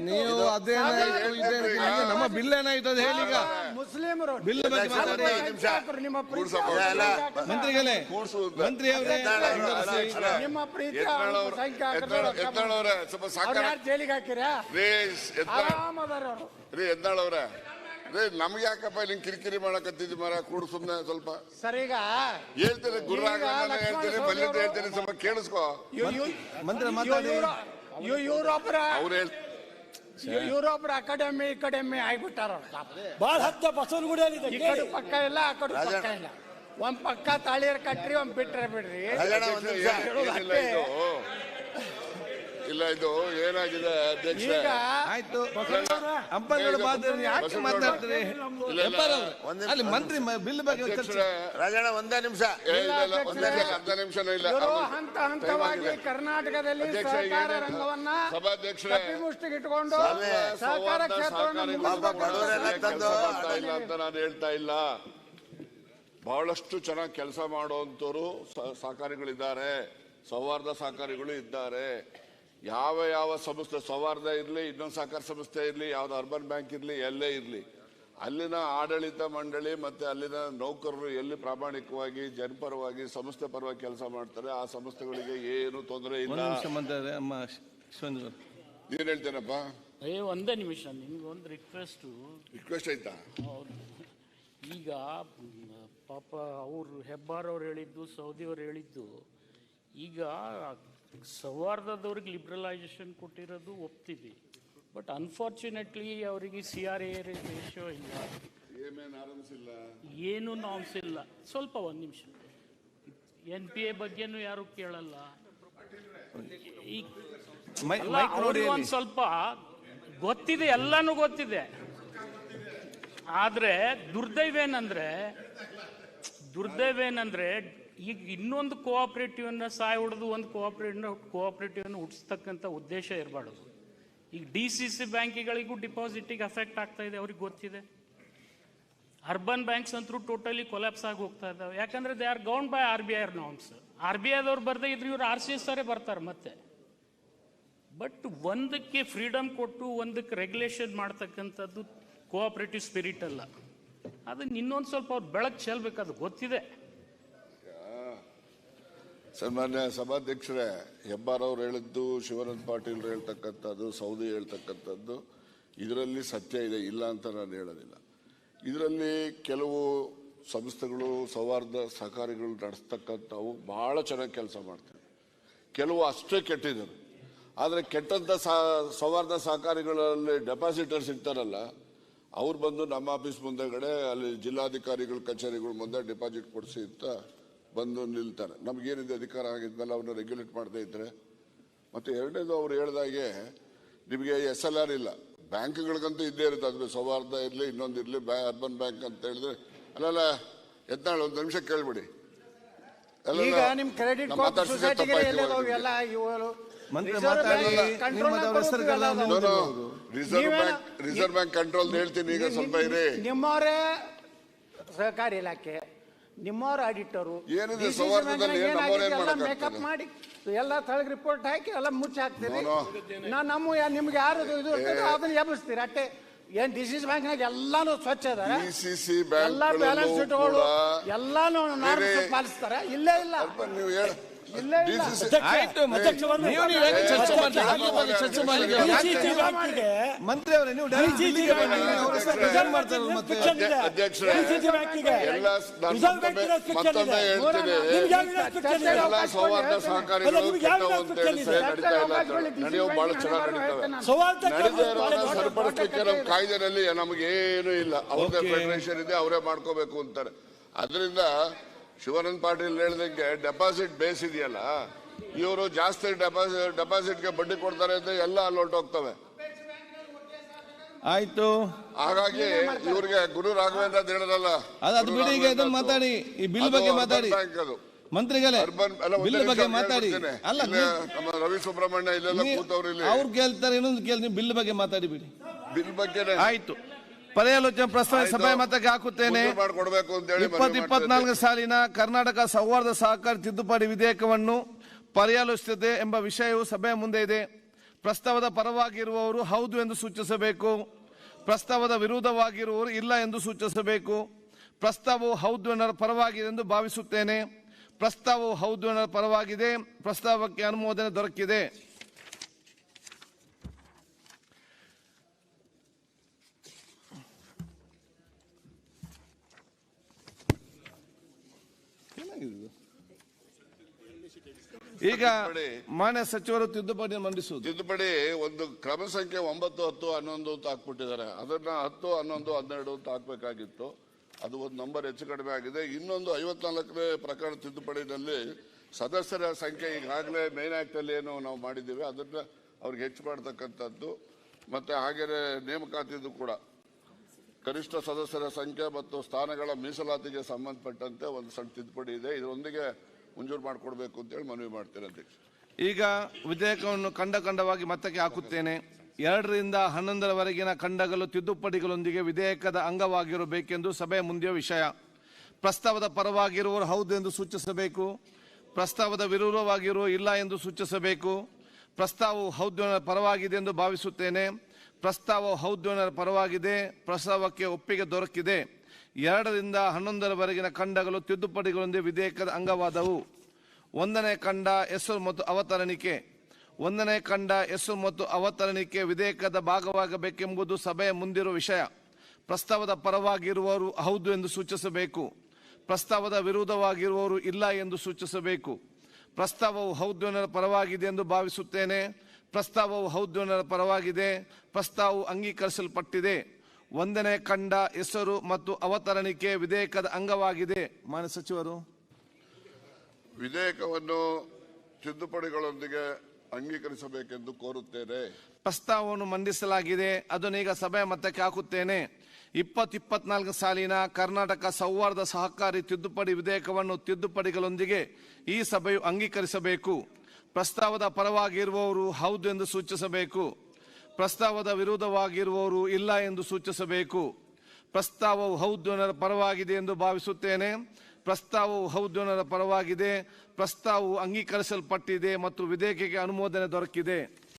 ನೀವು ಅದೇನಾಯ್ತು ಇದೇನಾಯ್ತು ಹಂಗೆ ನಮ್ಮ ಬಿಲ್ ಏನಾಯ್ತು ಅದು ಹೇಳಿ ಈಗ. ಮುಸ್ಲಿಮರು. ಬಿಲ್ ಬಗ್ಗೆ ಮಾತಾಡಿ. ಮಂತ್ರಿಗಳೇ ಮಂತ್ರಿ ಅವರೇ ನಿಮ್ಮ ಪ್ರೀತಿ ಸ್ವಲ್ಪ ಸಾಕಾರ ಜೈಲಿಗೆ ಹಾಕಿರಾ ರೇ ಅವರು. ರೇ ನಮ್ಗೆ ಯಾಕಪ್ಪ ಇಲ್ಲಿ ಕಿರಿಕಿರಿ ಮಾಡಕತ್ತಿದ್ದಿ ಮರ? ಕೂಡ ಸುಮ್ನೆ ಸ್ವಲ್ಪ. ಸರ್ ಈಗ ಹೇಳ್ತೇನೆ ಗುರುರಾಗ ಹೇಳ್ತೇನೆ ಹೇಳ್ತೀನಿ ಹೇಳ್ತೇನೆ ಸ್ವಲ್ಪ ಕೇಳಿಸ್ಕೋ. ಮಂತ್ರಿ ಮಾತಾಡಿ. ಇವ್ರು- ಇವ್- ಇವ್ರೊಬ್ರ ಅವ್ರು ಹೇಳ್ ಇವ್- ಇವ್ರೊಬ್ರ ಅಕಾಡೆಮಿ ಅಕಾಡೆಮಿ ಆಗ್ಬಿಟ್ಟಾರ ಬಾಳ ಹತ್ತ ಬಸವನಗುಡಿಯಲ್ಲಿ ಈ ಕಡೆ ಪಕ್ಕ ಇಲ್ಲ ಆ ಕಡೆ ಪಕ್ಕ ಇಲ್ಲ. ಒಂದ್ ಪಕ್ಕ ತಾಳಿಯರ್ ಕಟ್ರಿ ಒಂದ್ ಬಿಟ್ರೆ ಬಿಡ್ರಿ. ರಾಜಣ್ಣ ಒಂದ್ ನಿಮಿಷ. ಹೇಳೋದು ಏನಿಲ್ಲ ಅಷ್ಟೇ. ಇದು. ಇಲ್ಲ ಇದು ಏನಾಗಿದೆ ಅಧ್ಯಕ್ಷ? ಈಗ ಆಯ್ತು. ಅಂಪಲ್ಗಳು ಮಾತಾಡಿ ಯಾಕೆ ಮಾತಾಡ್ತೀರಿ? ಹೆಬ್ಬಾರ್ ಅವ್ರೆ, ಅಲ್ಲಿ ಮಂತ್ರಿ ಮ- ಬಿಲ್ ಬಗ್ಗೆ ಚರ್ಚೆ ರಾಜಣ್ಣ ಒಂದೇ ನಿಮಿಷ. ಏ, ಇಲ್ಲ, ಇಲ್ಲ, ಒಂದ್ ನಿಮಿಷ, ಅರ್ಧ ನಿಮಿಷನೂ ಇಲ್ಲ. ಇವರು ಹಂತ ಹಂತವಾಗಿ ಕರ್ನಾಟಕದಲ್ಲಿ ಅಧ್ಯಕ್ಷ, ಸಹಕಾರ ರಂಗವನ್ನ ಸಭಾಧ್ಯಕ್ಷರೇ, ಸಹಕಾರ ಸೌಹಾರ್ದ ಕ್ಷೇತ್ರವನ್ನು ಸಹಕಾರಿ ಮುಗಿಸ್ಬೇಕು ಅಂತ ಬಡವರೆಲ್ಲ ಕೆಲಸ ಮಾಡ್ತಾ ಇಲ್ಲ ಅಂತ ನಾನು ಹೇಳ್ತಾ ಇಲ್ಲ. ಬಹಳಷ್ಟು ಚೆನ್ನಾಗಿ ಕೆಲಸ ಮಾಡುವಂತವರು ಸಹಕಾರಿಗಳಿದ್ದಾರೆ. ಸೌಹಾರ್ದ ಸಹಕಾರಿಗಳು ಇದ್ದಾರೆ. ಯಾವ ಯಾವ ಸಂಸ್ಥೆ ಸೌಹಾರ್ದ ಇರಲಿ ಇನ್ನೊಂದು ಸಹಕಾರ ಸಂಸ್ಥೆ ಇರಲಿ ಯಾವ್ದು ಅರ್ಬನ್ ಬ್ಯಾಂಕ್ ಇರಲಿ ಎಲ್ಲೇ ಇರಲಿ. ಅಲ್ಲಿನ ಆಡಳಿತ ಮಂಡಳಿ ಮತ್ತು ಅಲ್ಲಿನ ನೌಕರರು ಎಲ್ಲಿ ಪ್ರಾಮಾಣಿಕವಾಗಿ ಜನಪರವಾಗಿ ಸಂಸ್ಥೆ ಪರವಾಗಿ ಕೆಲಸ ಮಾಡ್ತಾರೆ ಆ ಸಂಸ್ಥೆಗಳಿಗೆ ಏನು ತೊಂದರೆ ಇಲ್ಲ. ಅವರು. ನೀನ್ ಹೇಳ್ತೇನಪ್ಪ. ಏ ಒಂದೇ ನಿಮಿಷ ನಿಮ್ಗೊಂದು ರಿಕ್ವೆಸ್ಟು ರಿಕ್ವೆಸ್ಟ್ ಆಯ್ತಾ? ಈಗ ಪಾಪ ಅವರು ಹೆಬ್ಬಾರವ್ರು ಹೇಳಿದ್ದು ಸೌದಿ ಅವ್ರು ಹೇಳಿದ್ದು ಈಗ ಸೌಹಾರ್ದದವ್ರಿಗೆ ಲಿಬ್ರಲೈಸೇಷನ್ ಕೊಟ್ಟಿರೋದು ಒಪ್ತೀವಿ ಬಟ್ ಅನ್ಫಾರ್ಚುನೇಟ್ಲಿ ಅವರಿಗೆ ಸಿ ಆರ್ ಎ ರೇಷಿಯೋ ಇಲ್ಲ. ಏನು ನಾಮ್ಸ್ ಇಲ್ಲ. ಸ್ವಲ್ಪ ಒಂದು ನಿಮಿಷ. ಎನ್ ಪಿ ಎ ಬಗ್ಗೆನೂ ಯಾರು ಕೇಳಲ್ಲ. ಅವ್ರಿಗೆ ಸ್ವಲ್ಪ ಗೊತ್ತಿದೆ ಎಲ್ಲಾನು ಗೊತ್ತಿದೆ. ಆದ್ರೆ ದುರ್ದೈವ ಏನಂದ್ರೆ ದುರ್ದೈವ ಏನಂದ್ರೆ ಈಗ ಇನ್ನೊಂದು ಕೋಆಪರೇಟಿವ್ ಅನ್ನು ಸಾಯ್ ಹೊಡೆದು ಒಂದು ಕೋಆಪರೇಟಿವ್ ಕೋಆಪರೇಟಿವ್ ಅನ್ನು ಹುಟ್ಟಿಸ್ತಕ್ಕಂಥ ಉದ್ದೇಶ ಇರಬಾರ್ದು. ಈಗ ಡಿ ಸಿ ಸಿ ಬ್ಯಾಂಕಿಗಳಿಗೂ ಡಿಪಾಸಿಟಿಗೆ ಅಫೆಕ್ಟ್ ಆಗ್ತಾ ಇದೆ, ಅವ್ರಿಗೆ ಗೊತ್ತಿದೆ. ಅರ್ಬನ್ ಬ್ಯಾಂಕ್ಸ್ ಅಂತೂ ಟೋಟಲಿ ಕೊಲಾಪ್ಸ್ ಆಗಿ ಹೋಗ್ತಾ ಇದ್ದಾವೆ ಯಾಕಂದ್ರೆ they are bound by R B I norms. R B ಐದವ್ರು ಬರ್ದೇ ಇದ್ರೆ ಇವ್ರು ಆರ್ ಸಿ ಎಸ್ ಅವರೇ ಬರ್ತಾರೆ ಮತ್ತೆ. ಬಟ್ ಒಂದಕ್ಕೆ ಫ್ರೀಡಮ್ ಕೊಟ್ಟು ಒಂದಕ್ಕೆ ರೆಗ್ಯುಲೇಷನ್ ಮಾಡ್ತಕ್ಕಂಥದ್ದು ಕೋಆಪ್ರೇಟಿವ್ ಸ್ಪಿರಿಟ್ ಅಲ್ಲ. ಅದನ್ನ ಇನ್ನೊಂದು ಸ್ವಲ್ಪ ಅವ್ರು ಬೆಳಕು ಚೆಲ್ಬೇಕು, ಅದು ಗೊತ್ತಿದೆ. ಸನ್ಮಾನ್ಯ ಸಭಾಧ್ಯಕ್ಷರೇ, ಹೆಬ್ಬಾರ್ ಅವ್ರು ಹೇಳಿದ್ದು ಶಿವಾನಂದ ಪಾಟೀಲ್ ಹೇಳ್ತಕ್ಕಂಥದ್ದು, ಸೌದಿ ಹೇಳ್ತಕ್ಕಂಥದ್ದು, ಇದರಲ್ಲಿ ಸತ್ಯ ಇದೆ, ಇಲ್ಲ ಅಂತ ನಾನು ಹೇಳೋದಿಲ್ಲ. ಇದರಲ್ಲಿ ಕೆಲವು ಸಂಸ್ಥೆಗಳು, ಸೌಹಾರ್ದ ಸಹಕಾರಿಗಳು ನಡೆಸ್ತಕ್ಕಂಥವು ಭಾಳ ಚೆನ್ನಾಗಿ ಕೆಲಸ ಮಾಡ್ತವೆ ಕೆಲವು ಅಷ್ಟೇ ಕೆಟ್ಟಿದ್ದಾರೆ. ಆದರೆ ಕೆಟ್ಟಂಥ ಸಹ- ಸೌಹಾರ್ದ ಸಹಕಾರಿಗಳಲ್ಲಿ ಡೆಪಾಸಿಟರ್ಸ್ ಇರ್ತಾರಲ್ಲ ಅವ್ರು ಬಂದು ನಮ್ಮ ಆಫೀಸ್ ಮುಂದೆಗಡೆ, ಅಲ್ಲಿ ಜಿಲ್ಲಾಧಿಕಾರಿಗಳ, ಕಚೇರಿಗಳ ಮುಂದೆ ಡೆಪಾಸಿಟ್ ಕೊಡಿಸಿ ಅಂತ ಬಂದು ನಿಲ್ತಾರೆ. ನಮಗೇನಿದೆ ಅಧಿಕಾರ ಆಗಿದ್ಮೇಲೆ ಅವ್ರನ್ನ ರೆಗ್ಯುಲೇಟ್ ಮಾಡದೇ ಇದ್ರೆ. ಮತ್ತೆ ಎರಡನೇದು ಅವ್ರು ಹೇಳ್ದಾಗೆ ನಿಮಗೆ ಎಸ್ ಎಲ್ ಆರ್ ಇಲ್ಲ. ಬ್ಯಾಂಕ್ಗಳಿಗಂತೂ ಇದ್ದೇ ಇರುತ್ತೆ. ಅದ್ರ ಸೌಹಾರ್ದ ಇರಲಿ ಇನ್ನೊಂದು ಇರಲಿ ಬ್ಯಾ ಅರ್ಬನ್ ಬ್ಯಾಂಕ್ ಅಂತ ಹೇಳಿದ್ರೆ. ಅಲ್ಲಲ್ಲ ಎತ್ನಾಳು ಒಂದು ನಿಮಿಷ ಕೇಳ್ಬಿಡಿ. ಅಲ್ಲಲ್ಲ, ಈಗ ನಿಮ್ credit reserve bank reserve bank control ಹೇಳ್ತೀನಿ. ಈಗ ಸ್ವಲ್ಪ ಇರಿ. ನಿಮ್ಮವರೇ ಸಹಕಾರಿ ಇಲಾಖೆ. ನಿಮ್ಮವ್ರ ಆಡಿಟರು? ಮೇಕಪ್ ಮಾಡಿ ಎಲ್ಲ ತಳಗ್ ರಿಪೋರ್ಟ್ ಹಾಕಿ ಎಲ್ಲ ಮುಚ್ಚಿ ಹಾಕ್ತೀರಿ. ನಾನು ನಾ ನಮ್ಮ ನಿಮ್ಗೆ ಯಾರು ಇದು ಅದನ್ನ ಎಬ್ಬಿಸ್ತೀರಿ. ಅಟ್ಟೆ ಏನ್ ಡಿಸಿಸ್ ಬ್ಯಾಂಕ್ನಾಗ ಎಲ್ಲಾನು ಸ್ವಚ್ಛ ಅದ ಎಲ್ಲಾ ಬ್ಯಾಲೆನ್ಸ್ ಶೀಟ್ಗಳು ಎಲ್ಲಾನು ಪಾಲಿಸ್ತಾರ. ಇಲ್ಲೇ ಇಲ್ಲ. ನಮ್ಗೆ ಏನು ಮಂತ್ರಿ ಅವರೇ ನೀವು ನಿಮ್ಗೆ ನಿಮ್ಗೆ ಸರಿಪಡಿಸ್ಲಿಕ್ಕೆ ನಮ್ಮ ಕಾಯ್ದೆನಲ್ಲಿ ನಮಗೇನು ಇಲ್ಲ ಅವ್ರದೇ ಫೆಡರೇಷನ್ ಇದೆ ಅವರೇ ಮಾಡ್ಕೋಬೇಕು ಅಂತಾರೆ ಅದರಿಂದ ಶಿವಾನಂದ ಪಾಟೀಲ್ ಹೇಳಿದಂಗೆ ಡೆಪಾಸಿಟ್ ಬೇಸ್ ಇದೆಯಲ್ಲ ಇವರು ಜಾಸ್ತಿ ಡೆಪಾಸಿಟ್ ಡೆಪಾಸಿಟ್ಗೆ ಬಡ್ಡಿ ಕೊಡ್ತಾರೆ ಅಂತ ಎಲ್ಲ ಅಲ್ಲಿ ಹೊರಟೋಗ್ತವೆ ಆಯ್ತು. ಹಾಗಾಗಿ ಇವ್ರಿಗೆ ಗುರು ರಾಘವೇಂದ್ರ ಅಂತ ಹೇಳಿರಲ್ಲ ಅದು ಬಿಡಿ ಈಗ ಇದನ್ನ ಮಾತಾಡಿ. ಈ ಬಿಲ್ ಬಗ್ಗೆ ಮಾತಾಡಿ. ಮಂತ್ರಿಗಳೇ ಅರ್ಬನ್ ಅಲ್ಲ, ಬಿಲ್ ಬಗ್ಗೆ ಮಾತಾಡಿ. ಅಲ್ಲ ನಮ್ಮ ರವಿ ಸುಬ್ರಹ್ಮಣ್ಯ ಇಲ್ಲೆಲ್ಲ ಕೂತವ್ರು ಇಲ್ಲಿ. ಅವ್ರು ಕೇಳ್ತಾರೆ ಇನ್ನೊಂದು ಕೇಳಿ ನೀವು ಬಿಲ್ ಬಗ್ಗೆ ಮಾತಾಡಿ ಬಿಡಿ. ಬಿಲ್ ಬಗ್ಗೆ ಆಯ್ತು. ಪರ್ಯಾಲೋಚನೆ ಪ್ರಸ್ತಾವ ಸಭೆ ಮತಕ್ಕೆ ಹಾಕುತ್ತೇನೆ. ಇಪ್ಪತ್ತು ಇಪ್ಪತ್ನಾಲ್ಕು ಸಾಲಿನ ಕರ್ನಾಟಕ ಸೌಹಾರ್ದ ಸಹಕಾರ ತಿದ್ದುಪಡಿ ವಿಧೇಯಕವನ್ನು ಪರ್ಯಾಲೋಚಿಸುತ್ತದೆ ಎಂಬ ವಿಷಯವು ಸಭೆಯ ಮುಂದೆ ಇದೆ. ಪ್ರಸ್ತಾವದ ಪರವಾಗಿರುವವರು ಹೌದು ಎಂದು ಸೂಚಿಸಬೇಕು. ಪ್ರಸ್ತಾವದ ವಿರೋಧವಾಗಿರುವವರು ಇಲ್ಲ ಎಂದು ಸೂಚಿಸಬೇಕು. ಪ್ರಸ್ತಾವವು ಹೌದು ಎನ್ನರ ಪರವಾಗಿದೆ ಎಂದು ಭಾವಿಸುತ್ತೇನೆ. ಪ್ರಸ್ತಾವವು ಹೌದು ಎನ್ನರ ಪರವಾಗಿದೆ. ಪ್ರಸ್ತಾವಕ್ಕೆ ಅನುಮೋದನೆ ದೊರಕಿದೆ. ಈಗ ಮಾನ್ಯ ಸಚಿವರು ತಿದ್ದುಪಡಿ ಮಂಡಿಸುವುದು. ತಿದ್ದುಪಡಿ ಒಂದು ಕ್ರಮ ಸಂಖ್ಯೆ ಒಂಬತ್ತು ಹತ್ತು ಹನ್ನೊಂದು ಅಂತ ಹಾಕ್ಬಿಟ್ಟಿದ್ದಾರೆ. ಅದನ್ನ ಹತ್ತು ಹನ್ನೊಂದು ಹನ್ನೆರಡು ಅಂತ ಹಾಕ್ಬೇಕಾಗಿತ್ತು. ಅದು ಒಂದು ನಂಬರ್ ಹೆಚ್ಚು ಕಡಿಮೆ ಆಗಿದೆ. ಇನ್ನೊಂದು ಐವತ್ನಾಲ್ಕನೇ ಪ್ರಕರಣ ತಿದ್ದುಪಡಿನಲ್ಲಿ ಸದಸ್ಯರ ಸಂಖ್ಯೆ ಈಗಾಗಲೇ ಮೇನ್ ಆಕ್ಟ್ ಅಲ್ಲಿ ಏನು ನಾವು ಮಾಡಿದ್ದೀವಿ. ಅದನ್ನ ಅವ್ರಿಗೆ ಹೆಚ್ಚು ಮಾಡತಕ್ಕಂಥದ್ದು. ಮತ್ತೆ ಹಾಗೆ ನೇಮಕಾತಿದ್ದು ಕೂಡ. ಕನಿಷ್ಠ ಸದಸ್ಯರ ಸಂಖ್ಯೆ ಮತ್ತು ಸ್ಥಾನಗಳ ಮೀಸಲಾತಿಗೆ ಸಂಬಂಧಪಟ್ಟಂತೆ ಒಂದು ಸಣ್ಣ ತಿದ್ದುಪಡಿ ಇದೆ. ಇದರೊಂದಿಗೆ ಮಂಜೂರು ಮಾಡಿಕೊಡ್ಬೇಕು ಅಂತೇಳಿ ಮನವಿ ಮಾಡ್ತೇನೆ ಅಧ್ಯಕ್ಷ. ಈಗ ವಿಧೇಯಕವನ್ನು ಖಂಡ ಖಂಡವಾಗಿ ಮತಕ್ಕೆ ಹಾಕುತ್ತೇನೆ. ಎರಡರಿಂದ ಹನ್ನೊಂದರವರೆಗಿನ ಖಂಡಗಳು ತಿದ್ದುಪಡಿಗಳೊಂದಿಗೆ ವಿಧೇಯಕದ ಅಂಗವಾಗಿರಬೇಕೆಂದು ಸಭೆಯ ಮುಂದಿನ ವಿಷಯ. ಪ್ರಸ್ತಾವದ ಪರವಾಗಿರುವವರು ಹೌದು ಎಂದು ಸೂಚಿಸಬೇಕು. ಪ್ರಸ್ತಾವದ ವಿರೋಧವಾಗಿರುವ ಇಲ್ಲ ಎಂದು ಸೂಚಿಸಬೇಕು. ಪ್ರಸ್ತಾವವು ಹೌದು ಪರವಾಗಿದೆ ಎಂದು ಭಾವಿಸುತ್ತೇನೆ. ಪ್ರಸ್ತಾವವು ಹೌದು ಪರವಾಗಿದೆ. ಪ್ರಸ್ತಾವಕ್ಕೆ ಒಪ್ಪಿಗೆ ದೊರಕಿದೆ. ಎರಡರಿಂದ ಹನ್ನೊಂದರವರೆಗಿನ ಖಂಡಗಳು ತಿದ್ದುಪಡಿಗಳೊಂದಿಗೆ ವಿಧೇಯಕದ ಅಂಗವಾದವು. ಒಂದನೇ ಖಂಡ ಹೆಸರು ಮತ್ತು ಅವತರಣಿಕೆ. ಒಂದನೇ ಖಂಡ ಹೆಸರು ಮತ್ತು ಅವತರಣಿಕೆ ವಿಧೇಯಕದ ಭಾಗವಾಗಬೇಕೆಂಬುದು ಸಭೆಯ ಮುಂದಿರುವ ವಿಷಯ. ಪ್ರಸ್ತಾವದ ಪರವಾಗಿರುವವರು ಹೌದು ಎಂದು ಸೂಚಿಸಬೇಕು. ಪ್ರಸ್ತಾವದ ವಿರೋಧವಾಗಿರುವವರು ಇಲ್ಲ ಎಂದು ಸೂಚಿಸಬೇಕು. ಪ್ರಸ್ತಾವವು ಹೌದು ಪರವಾಗಿದೆ ಎಂದು ಭಾವಿಸುತ್ತೇನೆ. ಪ್ರಸ್ತಾವವು ಹೌದು ಪರವಾಗಿದೆ. ಪ್ರಸ್ತಾವವು ಅಂಗೀಕರಿಸಲ್ಪಟ್ಟಿದೆ. ಒಂದನೇ ಖಂಡ ಹೆಸರು ಮತ್ತು ಅವತರಣಿಕೆ ವಿಧೇಯಕದ ಅಂಗವಾಗಿದೆ. ಮಾನ್ಯ ಸಚಿವರು. ವಿಧೇಯಕವನ್ನು ತಿದ್ದುಪಡಿಗಳೊಂದಿಗೆ ಅಂಗೀಕರಿಸಬೇಕೆಂದು ಕೋರುತ್ತೇನೆ. ಪ್ರಸ್ತಾವವನ್ನು ಮಂಡಿಸಲಾಗಿದೆ. ಅದನ್ನೀಗ ಸಭೆ ಮತಕ್ಕೆ ಹಾಕುತ್ತೇನೆ. ಇಪ್ಪತ್ ಇಪ್ಪತ್ನಾಲ್ಕು ಸಾಲಿನ ಕರ್ನಾಟಕ ಸೌಹಾರ್ದ ಸಹಕಾರಿ ತಿದ್ದುಪಡಿ ವಿಧೇಯಕವನ್ನು ತಿದ್ದುಪಡಿಗಳೊಂದಿಗೆ ಈ ಸಭೆಯು ಅಂಗೀಕರಿಸಬೇಕು. ಪ್ರಸ್ತಾವದ ಪರವಾಗಿರುವವರು ಹೌದು ಎಂದು ಸೂಚಿಸಬೇಕು. ಪ್ರಸ್ತಾವದ ವಿರೋಧವಾಗಿರುವವರು ಇಲ್ಲ ಎಂದು ಸೂಚಿಸಬೇಕು. ಪ್ರಸ್ತಾವವು ಹೌದ್ಯನರ ಪರವಾಗಿದೆ ಎಂದು ಭಾವಿಸುತ್ತೇನೆ. ಪ್ರಸ್ತಾವವು ಹೌದ್ಯನರ ಪರವಾಗಿದೆ. ಪ್ರಸ್ತಾವವು ಅಂಗೀಕರಿಸಲ್ಪಟ್ಟಿದೆ ಮತ್ತು ವಿಧೇಯಕಕ್ಕೆ ಅನುಮೋದನೆ ದೊರಕಿದೆ.